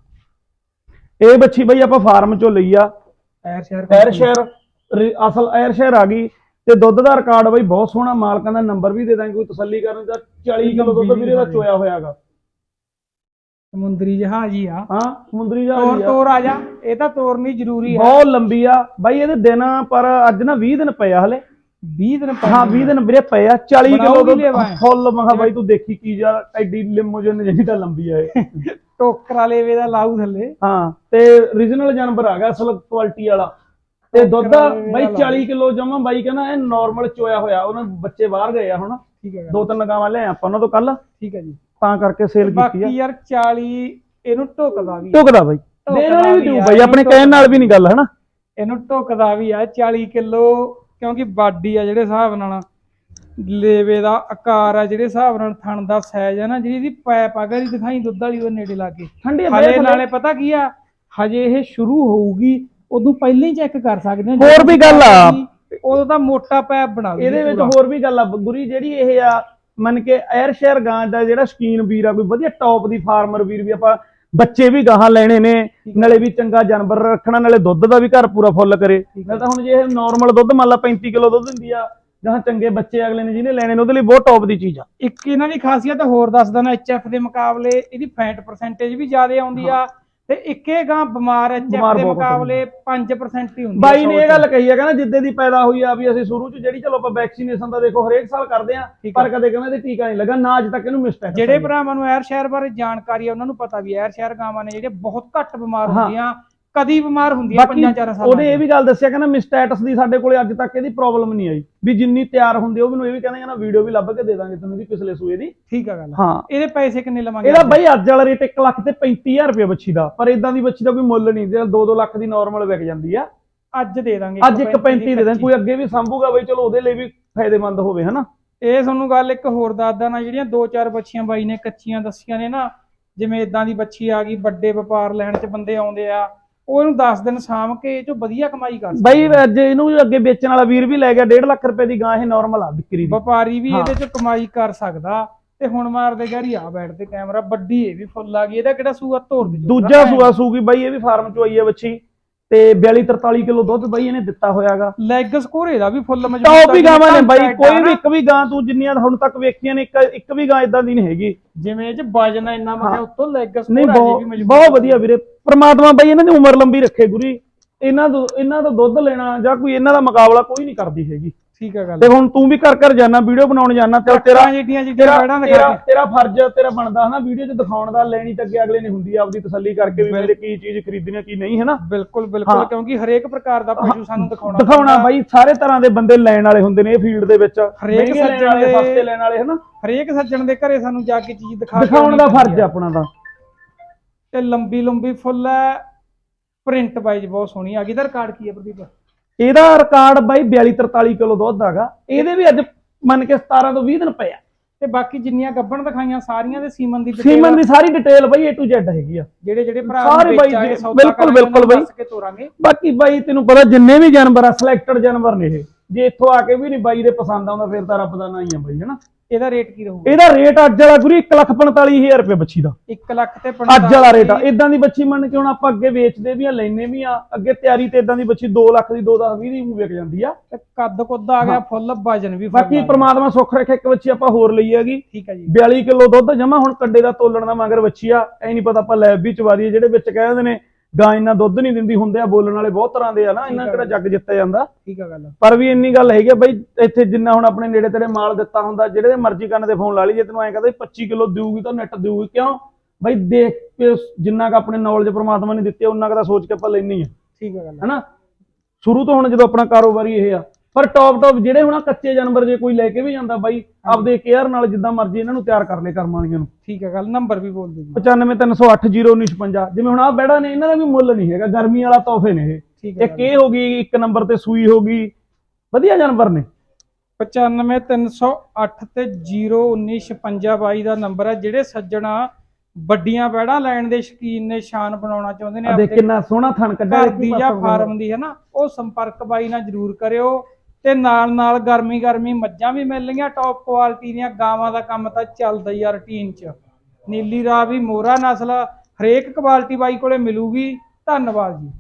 ਇਹ ਬੱਚੀ ਬਾਈ ਆਪਾਂ ਫਾਰਮ ਚੋਂ ਲਈ ਆ।
ਐਰ ਸ਼ਹਿਰ
ਐਰ ਸ਼ੇਰ ਰੀ- ਅਸਲ ਐਰ ਸ਼ੇਰ ਆ ਗਈ। ਤੇ ਦੁੱਧ ਦਾ ਰਿਕਾਰਡ ਬਾਈ ਬਹੁਤ ਸੋਹਣਾ ਮਾਲਕਾਂ ਦਾ ਨੰਬਰ ਵੀ ਦੇ ਦਾਂਗੇ ਕੋਈ ਤਸੱਲੀ ਕਰਨ ਦਾ 40 ਕਿਲੋ ਦੁੱਧ ਵੀਰੇ ਦਾ ਚੋਇਆ ਹੋਇਆਗਾ।
ਸਮੁੰਦਰੀ ਜਹਾਜ਼ ਹੀ ਆ।
ਹਾਂ ਸਮੁੰਦਰੀ
ਤੋਰ
ਜਹਾਜ਼ ਆ।
ਤੋਰ ਆ ਜਾ। ਇਹ ਤਾਂ ਤੋਰਨੀ ਜ਼ਰੂਰੀ ਆ।
ਬਹੁਤ ਲੰਬੀ ਆ। ਬਾਈ ਇਹਦੇ ਦਿਨ ਪਰ ਅੱਜ ਨਾ 20 ਦਿਨ ਪਏ ਆ ਹਲੇ।
20 ਦਿਨ
ਹਾਂ 20 ਦਿਨ ਵੀਰੇ ਪਏ ਆ। 40 ਕਿਲੋ
ਇਹ।
ਫੁੱਲ। ਮਖਾ ਬਾਈ ਤੂੰ ਦੇਖੀ ਕੀ ਜਾ ਐਡੀ ਲਿਮੋਜਨ ਜਿਹੜੀ ਤਾਂ ਲੰਬੀ ਆ ਇਹ। (laughs)
ਟੋਕਰਾ ਲੈਵੇ ਦਾ ਲਾਊ ਥੱਲੇ।
ਹਾਂ ਤੇ ਰੀਜਨਲ ਜਾਨਵਰ ਆ ਗਿਆ ਅਸਲ ਕੁਆਲਿਟੀ ਵਾਲਾ। ਤੇ ਦੁੱਧ ਬਾਈ
ਵਾਲਾ।
40 ਕਿਲੋ ਜਮਾ। ਬਾਈ ਕਹਿੰਦਾ ਇਹ ਨਾਰਮਲ ਚੋਇਆ ਹੋਇਆ। ਉਹਨਾਂ ਬੱਚੇ ਬਾਹਰ ਗਏ ਆ ਹੁਣ।
ਠੀਕ ਹੈ
ਦੋ ਤਿੰਨ ਗਾਵਾਂ ਲੈ ਆਪਾਂ ਉਹਨਾਂ ਤੋਂ ਕੱਲ
ਠੀਕ ਹੈ ਜੀ।
ਤਾਂ ਕਰਕੇ ਸੇਲ ਕੀਤੀ
ਬਾਕੀ
ਆ
ਯਾਰ 40 ਇਹਨੂੰ ਢੁਕਦਾ ਵੀ ਆ।
ਬਾਈ। ਦੇਣ ਵਾਲੀ ਵੀ ਦੂ ਬਾਈ ਆਪਣੇ ਕਹਿਣ ਨਾਲ ਵੀ ਨਹੀਂ ਗੱਲ ਹਨਾ?
ਇਹਨੂੰ ਢੁਕਦਾ ਵੀ ਆ 40 ਕਿਲੋ ਕਿਉਂਕਿ ਬਾਡੀ ਆ ਜਿਹੜੇ ਹਿਸਾਬ ਨਾਲ ਲੇਵੇ ਦਾ ਆਕਾਰ ਆ ਜਿਹੜੇ ਹਿਸਾਬ ਨਾਲ ਥਣ ਦਾ ਸਾਈਜ਼ ਆ ਨਾ ਜਿਹੜੀ ਇਹਦੀ ਪੈਪ ਆ ਗਈ ਦਿਖਾਈ ਦੁੱਧ ਵਾਲੀ ਉਹ ਨੇੜੇ ਲਾ ਕੇ
ਠੰਡੀ
ਹਲੇ ਨਾਲੇ ਪਤਾ ਕੀ ਆ ਹਜੇ ਇਹ ਸ਼ੁਰੂ ਹੋਊਗੀ ਉਦੋਂ ਪਹਿਲਾਂ ਹੀ ਚੈੱਕ ਕਰ ਸਕਦੇ ਹਾਂ।
ਹੋਰ ਵੀ ਗੱਲ ਆ।
ਉਦੋਂ ਤਾਂ ਮੋਟਾ ਪੈਪ ਬਣਾ ਦੂਗੀ
ਇਹਦੇ ਵਿੱਚ
ਪੂਰਾ।
ਹੋਰ ਵੀ ਗੱਲ ਆ ਗੁਰੀ ਜਿਹੜੀ ਇਹ ਆ ਮੰਨ ਕੇ 에ਅਰ ਸ਼ੇਅਰ ਗਾਂ ਦਾ ਜਿਹੜਾ ਸ਼ਕੀਨ ਵੀਰ ਆ ਕੋਈ ਵਧੀਆ ਟੌਪ ਦੀ ਫਾਰਮਰ ਵੀਰ ਵੀ ਆਪਾਂ ਬੱਚੇ ਵੀ ਗਾਹਾਂ ਲੈਣੇ ਨੇ ਨਾਲੇ ਵੀ ਚੰਗਾ ਜਾਨਵਰ ਰੱਖਣਾ ਨਾਲੇ ਦੁੱਧ ਦਾ ਵੀ ਘਰ ਪੂਰਾ ਫੁੱਲ ਕਰੇ। ਨਾਲ ਤਾਂ ਹੁਣ ਜੇ ਇਹ ਨਾਰਮਲ ਦੁੱਧ ਮੰਨ ਲਾ 35 ਕਿਲੋ ਦੁੱਧ ਦਿੰਦੀ ਆ ਜਾਂ ਚੰਗੇ ਬੱਚੇ ਅਗਲੇ ਨੇ ਜਿਹਨੇ ਲੈਣੇ ਨੇ ਉਹਦੇ ਲਈ ਬਹੁਤ ਟੌਪ ਦੀ ਚੀਜ਼ ਆ।
ਇੱਕ ਇਹਨਾਂ ਦੀ ਖਾਸੀਅਤ ਹੋਰ ਦੱਸ ਦਣਾ ਐਚਐਫ ਦੇ ਮੁਕਾਬਲੇ ਇਹਦੀ ਫੈਟ ਪਰਸੈਂਟੇਜ ਵੀ ਜ਼ਿਆਦਾ ਆਉਂਦੀ ਆ ਤੇ ਇੱਕੇ ਗਾਂ ਬਿਮਾਰ ਐਚਐਫ
ਬਿਮਾਰ
ਦੇ ਮੁਕਾਬਲੇ 5% ਹੀ ਹੁੰਦੀ
ਬਾਈ ਨੇ ਇਹ। ਗੱਲ ਕਹੀ ਆ ਕਹਿੰਦਾ ਜਿੱਦੇ ਦੀ ਪੈਦਾ ਹੋਈ ਆ ਵੀ ਅਸੀਂ ਸ਼ੁਰੂ ਚ ਜਿਹੜੀ ਚਲੋ ਆਪਾਂ ਵੈਕਸੀਨੇਸ਼ਨ ਦਾ ਦੇਖੋ ਹਰੇਕ ਸਾਲ ਕਰਦੇ ਆ। ਪਰ ਕਦੇ ਕਹਿੰਦੇ ਤੇ ਟੀਕਾ ਨਹੀਂ ਲੱਗਾ ਨਾ ਅੱਜ ਤੱਕ ਇਹਨੂੰ ਮਿਸਟੈਕ
ਜਿਹੜੇ ਭਰਾਵਾਂ ਨੂੰ ਐਰ ਸ਼ਹਿਰ ਬਾਰੇ ਜਾਣਕਾਰੀ ਆ ਉਹਨਾਂ ਨੂੰ ਪਤਾ ਵੀ ਐਰ ਸ਼ਹਿਰ ਗਾਵਾਂ ਨੇ ਜਿਹੜੇ ਬਹੁਤ ਘੱਟ ਬਿਮਾਰ
ਹਾਂ।
ਹੁੰਦੀਆਂ ਕਦੀ ਬਿਮਾਰ ਹੁੰਦੀਆਂ
ਬਾਕੀ
ਪੰਜਾਂ ਚਾਰਾਂ ਸਾਲਾਂ
ਉਹਨੇ ਇਹ ਵੀ ਗੱਲ ਦੱਸਿਆ ਕਹਿੰਦਾ ਮਿਸਟੈਟਸ ਦੀ ਸਾਡੇ ਕੋਲੇ ਅੱਜ ਤੱਕ ਇਹਦੀ ਪ੍ਰੋਬਲਮ ਨਹੀਂ ਆਈ। ਵੀ ਜਿੰਨੀ ਤਿਆਰ ਹੁੰਦੀ ਉਹ ਮੈਨੂੰ ਇਹ ਵੀ ਕਹਿੰਦਾ ਕਹਿੰਦਾ ਵੀਡੀਓ ਵੀ ਲੱਭ ਕੇ ਦੇ ਦਾਂਗੇ ਤੁਹਾਨੂੰ ਇਹਦੀ ਪਿਛਲੇ ਸੂਏ ਦੀ।
ਠੀਕ ਆ ਗੱਲ।
ਹਾਂ।
ਇਹਦੇ ਪੈਸੇ ਕਿੰਨੇ ਲਵਾਂਗੇ
ਇਹਦਾ ਬਾਈ ਅੱਜ ਵਾਲਾ ਰੇਟ 1 ਲੱਖ ਤੇ 35000 ਰੁਪਏ ਬੱਚੀ ਦਾ। ਪਰ ਇਦਾਂ ਦੀ ਬੱਚੀ ਦਾ ਕੋਈ ਮੁੱਲ ਨਹੀਂ ਜਿਹੜਾ 2-2 ਲੱਖ ਦੀ ਨਾਰਮਲ ਵਿਕ ਜਾਂਦੀ ਆ।
ਅੱਜ ਦੇ ਦਾਂਗੇ
ਅੱਜ 1.35 ਦੇ ਦੇਣ ਕੋਈ ਅੱਗੇ ਵੀ ਸੰਭੂਗਾ ਬਈ ਚਲੋ ਉਹਦੇ ਲਈ ਵੀ ਫਾਇਦੇਮੰਦ ਹੋਵੇ ਹਨਾ?
ਇਹ ਤੁਹਾਨੂੰ ਗੱਲ ਇੱਕ ਹੋਰ ਦੱਸਦਾ ਨਾ ਜਿਹੜੀਆਂ ਦੋ ਚਾਰ ਬੱਚੀਆਂ ਬਾਈ ਨੇ ਕੱਚੀਆਂ ਦੱਸੀਆਂ ਨੇ ਨਾ ਜਿਵੇਂ ਇਦਾਂ ਦੀ ਬੱਚੀ ਆ ਗਈ ਵੱਡੇ ਵਪਾਰ ਲੈਣ 'ਚ ਬੰਦੇ ਆਉਂਦੇ ਆ ਉਹ ਇਹਨੂੰ 10 ਦਿਨ ਸਾਂਭ ਕੇ ਇਹ 'ਚੋਂ ਵਧੀਆ ਕਮਾਈ ਕਰ ਸਕਦੇ।
ਬਾਈ ਅੱਜ ਇਹਨੂੰ ਅੱਗੇ ਵੇਚਣ ਵਾਲਾ ਵੀਰ ਵੀ ਲੈ ਗਿਆ 1.5 ਲੱਖ ਰੁਪਏ ਦੀ ਗਾਂ ਇਹ ਨਾਰਮਲ ਆ ਵਿਕਰੀ ਦੀ।
ਵਪਾਰੀ ਵੀ। ਇਹਦੇ 'ਚ ਕਮਾਈ ਕਰ ਸਕਦਾ ਤੇ ਹੁਣ ਮਾਰਦੇ ਗਾਰੀ ਆ ਬੈਠਦੇ ਕੈਮਰਾ ਵੱਡੀ ਇਹ ਵੀ ਫੁੱਲ ਆ ਗਈ ਇਹਦਾ ਕਿਹੜਾ ਸੂਆ ਤੋੜ ਦੇ
ਦੂਜਾ ਸੂਆ ਸੂਗੀ ਬਾਈ ਇਹ ਵੀ ਫਾਰਮ ਚੋਂ ਆਈ ਹੈ ਬੱਚੀ ਤੇ 42 43 ਕਿਲੋ ਦੁੱਧ ਬਾਈ ਇਹਨੇ ਦਿੱਤਾ ਹੋਇਆਗਾ।
ਲੈਗ ਸਕੋਰ ਇਹਦਾ ਵੀ ਫੁੱਲ ਮਜ਼ਬੂਤ
ਟੌਪ ਵੀ ਗਾਵਾਂ ਨੇ ਬਾਈ ਕੋਈ ਵੀ ਇੱਕ ਵੀ ਗਾਂ ਤੂੰ ਜਿੰਨੀਆਂ ਹੁਣ ਤੱਕ ਵੇਖੀਆਂ ਨੇ ਇੱਕ ਇੱਕ ਵੀ ਗਾਂ ਇਦਾਂ ਦੀ ਨਹੀਂ ਹੈਗੀ।
ਜਿਵੇਂ ਇਹ 'ਚ ਵਜਨ ਇੰਨਾ ਮੈਂ ਉੱਤੋਂ ਲੈਗ ਸਕੋਰ ਆ ਵੀ ਮਜ਼ਬੂਤ
ਬਹੁਤ ਵਧੀਆ ਵੀਰੇ। ਪ੍ਰਮਾਤਮਾ ਬਾਈ ਇਹਨਾਂ ਦੀ ਉਮਰ ਲੰਬੀ ਰੱਖੇ ਗੁਰੀ। ਇਹਨਾਂ ਤੋਂ ਇਹਨਾਂ ਦਾ ਦੁੱਧ ਲੈਣਾ ਜਾਂ ਕੋਈ ਇਹਨਾਂ ਦਾ ਮੁਕਾਬਲਾ ਕੋਈ ਨਹੀਂ ਕਰਦੀ ਹੈਗੀ।
ਠੀਕ ਆ ਗੱਲ।
ਤੇ ਹੁਣ ਤੂੰ ਵੀ ਕਰ ਕਰ ਜਾਣਾ ਵੀਡੀਓ ਬਣਾਉਣ ਜਾਣਾ ਤੇ ਤੇਰਾ
ਜਿਹੜੀਆਂ
ਤੇਰਾ
ਬੈੜਾਂ
ਤੇਰਾ ਤੇਰਾ ਫਰਜ਼ ਤੇਰਾ ਬਣਦਾ ਹਨਾ ਵੀਡੀਓ 'ਚ ਦਿਖਾਉਣ ਦਾ ਲੈਣੀ ਤਾਂ ਅੱਗੇ ਅਗਲੇ ਨੇ ਹੁੰਦੀ ਆਪਦੀ ਤਸੱਲੀ ਕਰਕੇ ਵੀ ਮੇਰੇ ਕੀ ਚੀਜ਼ ਖਰੀਦਣੀ ਕੀ ਨਹੀਂ ਹਨਾ।
ਬਿਲਕੁਲ ਬਿਲਕੁਲ
ਹਾਂ।
ਕਿਉਂਕਿ ਹਰੇਕ ਪ੍ਰਕਾਰ ਦਾ ਪਸ਼ੂ ਸਾਨੂੰ ਦਿਖਾਉਣਾ
ਦਿਖਾਉਣਾ। ਬਾਈ ਸਾਰੇ ਤਰ੍ਹਾਂ ਦੇ ਬੰਦੇ ਲੈਣ ਵਾਲੇ ਹੁੰਦੇ ਨੇ ਇਹ ਫੀਲਡ ਦੇ ਵਿੱਚ।
ਹਰੇਕ ਸੱਜਣ ਦੇ-
ਸਸਤੇ ਲੈਣ ਵਾਲੇ ਹਨਾ।
ਹਰੇਕ ਸੱਜਣ ਦੇ ਘਰੇ ਸਾਨੂੰ ਜਾ ਕੇ ਚੀਜ਼ ਦਿਖਾ
ਦਿਖਾਉਣ ਦਾ ਫਰਜ਼ ਹੈ ਆਪਣਾ ਤਾਂ।
ਤੇ ਲੰਬੀ ਲੰਬੀ ਫੁੱਲ ਹੈ। ਪ੍ਰਿੰਟ ਵਾਈਜ਼ ਬਹੁਤ ਸੋਹਣੀ ਆ ਗਈ। ਇਹਦਾ ਰਿਕਾਰਡ ਕੀ ਹੈ ਪ੍ਰਦੀਪ?
ਇਹਦਾ ਰਿਕਾਰਡ ਬਾਈ 42 43 ਕਿਲੋ ਦੁੱਧ ਹੈਗਾ। ਇਹਦੇ ਵੀ ਅੱਜ ਮੰਨ ਕੇ 17 ਤੋਂ 20 ਦਿਨ ਪਏ ਆ।
ਤੇ ਬਾਕੀ ਜਿੰਨੀਆਂ ਗੱਬਣ ਦਿਖਾਈਆਂ ਸਾਰੀਆਂ ਦੇ ਸੀਮਨ ਦੀ
ਸੀਮਨ ਦੀ ਸਾਰੀ ਡਿਟੇਲ ਬਾਈ A to Z ਹੈਗੀ ਆ।
ਜਿਹੜੇ ਜਿਹੜੇ ਭਰਾ
ਸਾਰੇ ਬਾਈ ਬਿਲਕੁਲ, ਬਿਲਕੁਲ ਬਾਈ। ਬਾਕੀ ਬਾਈ ਤੈਨੂੰ ਪਤਾ ਜਿੰਨੇ ਵੀ ਜਾਨਵਰ ਆ ਸਿਲੈਕਟਡ ਜਾਨਵਰ ਨੇ ਇਹ। ਜੇ ਇੱਥੋਂ ਆ ਕੇ ਵੀ ਨਹੀਂ ਬਾਈ ਦੇ ਪਸੰਦ ਆਉਂਦਾ ਫਿਰ ਤਾਂ ਰੱਬ ਦਾ ਨਾਂ ਹੀ ਆ ਬਾਈ ਹਨਾ?
ਇਹਦਾ ਰੇਟ ਕੀ ਰਹੂਗਾ?
ਇਹਦਾ ਰੇਟ ਅੱਜ ਵਾਲਾ ਗੁਰੀ 145000 ਰੁਪਏ ਬੱਚੀ ਦਾ।
1 ਲੱਖ ਤੇ
ਅੱਜ ਵਾਲਾ ਰੇਟ ਆ। ਇਦਾਂ ਦੀ ਬੱਚੀ ਮੰਨ ਕੇ ਹੁਣ ਆਪਾਂ ਅੱਗੇ ਵੇਚਦੇ ਵੀ ਆ ਲੈਨੇ ਵੀ ਆ ਅੱਗੇ ਤਿਆਰੀ ਤੇ ਇਦਾਂ ਦੀ ਬੱਚੀ 2 ਲੱਖ ਦੀ 2 10 20 ਦੀ ਵਿਕ ਜਾਂਦੀ ਆ।
ਤੇ ਕੱਦ ਕੁੱਦ ਆ ਗਿਆ ਫੁੱਲ ਵਜਨ ਵੀ
ਬਾਕੀ। ਪ੍ਰਮਾਤਮਾ ਸੁੱਖ ਰੱਖੇ ਇੱਕ ਬੱਚੀ ਆਪਾਂ ਹੋਰ ਲਈ ਹੈਗੀ।
ਠੀਕ ਹੈ ਜੀ।
42 ਕਿਲੋ ਦੁੱਧ ਜਮਾ ਹੁਣ ਕੰਡੇ ਦਾ ਤੋਲਣ ਦਾ ਮਗਰ ਬੱਚੀ ਆ। ਐ ਨਹੀਂ ਪਤਾ ਆਪਾਂ ਲੈਬ ਵੀ ਚਵਾ ਦਈਏ ਜਿਹੜੇ ਵਿੱਚ ਕਹਿੰਦੇ ਨੇ ਗਾਂ ਇੰਨਾ ਦੁੱਧ ਨਹੀਂ ਦਿੰਦੀ ਹੁੰਦੇ ਆ ਬੋਲਣ ਵਾਲੇ ਬਹੁਤ ਤਰ੍ਹਾਂ ਦੇ ਆ ਨਾ ਇਹਨਾਂ ਕਿਹੜਾ ਜੱਗ ਜਿੱਤਿਆ ਜਾਂਦਾ।
ਠੀਕ ਆ ਗੱਲ।
ਪਰ ਵੀ ਇੰਨੀ ਗੱਲ ਹੈਗੀ ਆ ਬਈ ਇੱਥੇ ਜਿੰਨਾ ਹੁਣ ਆਪਣੇ ਨੇੜੇ ਤੇਰੇ ਮਾਲ ਦਿੱਤਾ ਹੁੰਦਾ ਜਿਹੜੇ ਦੇ ਮਰਜ਼ੀ ਕੰਨ ਦੇ ਫੋਨ ਲਾ ਲਈ ਜੇ ਤੈਨੂੰ ਐਂ ਕਹਿੰਦਾ 25 ਕਿਲੋ ਦੇਊਗੀ ਤਾਂ ਨੈਟ ਦੇਊਗੀ ਕਿਉਂ? ਬਈ ਦੇਖ ਕੇ ਜਿੰਨਾ ਕ ਆਪਣੇ ਨੌਲੇਜ ਪ੍ਰਮਾਤਮਾ ਨੇ ਦਿੱਤੀ ਉਨਾ ਕ ਦਾ ਸੋਚ ਕੇ ਆਪਾਂ ਲੈਣੀ ਆ।
ਠੀਕ ਆ ਗੱਲ।
ਹਨਾ? ਸ਼ੁਰੂ ਤੋਂ ਹੁਣ ਜਦੋਂ ਆਪਣਾ ਕਾਰੋਬਾਰੀ ਇਹ ਆ ਪਰ ਟੌਪ ਟੌਪ ਜਿਹੜੇ ਹੁਣ ਕੱਚੇ ਜਾਨਵਰ ਜੇ ਕੋਈ ਲੈ ਕੇ ਵੀ ਜਾਂਦਾ ਬਾਈ ਆਪਦੇ ਕੇਅਰ ਨਾਲ ਜਿੱਦਾਂ ਮਰਜ਼ੀ ਇਹਨਾਂ ਨੂੰ ਤਿਆਰ ਕਰ ਲੈ ਕਰਮ ਵਾਲੀਆਂ ਨੂੰ।
ਠੀਕ ਹੈ ਗੱਲ ਨੰਬਰ ਵੀ ਬੋਲ ਦਿਓ ਜੀ।
9530801956 ਜਿਵੇਂ ਹੁਣ ਆ ਬੈੜਾ ਨੇ ਇਹਨਾਂ ਦਾ ਵੀ ਮੁੱਲ ਨਹੀਂ ਹੈਗਾ ਗਰਮੀ ਵਾਲਾ ਤੋਹਫੇ ਨੇ ਇਹ। ਇੱਕ ਇਹ ਹੋ ਗਈ ਇੱਕ ਨੰਬਰ ਤੇ ਸੂਈ ਹੋ ਗਈ। ਵਧੀਆ ਜਾਨਵਰ ਨੇ।
95308 ਤੇ 01956 ਬਾਈ ਦਾ ਨੰਬਰ ਹੈ ਜਿਹੜੇ ਸੱਜਣਾ ਵੱਡੀਆਂ ਬੈੜਾਂ ਲੈਣ ਦੇ ਸ਼ਕੀਨ ਨੇ ਸ਼ਾਨ ਬਣਾਉਣਾ ਚਾਹੁੰਦੇ ਨੇ
ਆ ਦੇਖ ਕਿੰਨਾ ਸੋਹਣਾ ਥਣ ਕੱਢਿਆ
ਦੀ ਜਾਂ ਫਾਰਮ ਦੀ ਹੈ ਨਾ ਉਹ ਸੰਪਰਕ ਬਾਈ ਨਾਲ ਜਰੂਰ ਕਰਿਓ। ਤੇ ਨਾਲ ਨਾਲ ਗਰਮੀ ਗਰਮੀ ਮੱਝਾਂ ਵੀ ਮਿਲ ਲਈਆਂ ਟੌਪ ਕੁਆਲਿਟੀ ਦੀਆਂ ਗਾਵਾਂ ਦਾ ਕੰਮ ਤਾਂ ਚੱਲਦਾ ਹੀ ਆ ਰੁਟੀਨ 'ਚ। ਨੀਲੀ ਰਾਵੀ ਮੋਰਾ ਨਸਲ ਹਰੇਕ ਕੁਆਲਿਟੀ ਬਾਈ ਕੋਲੇ ਮਿਲੂਗੀ। ਧੰਨਵਾਦ ਜੀ।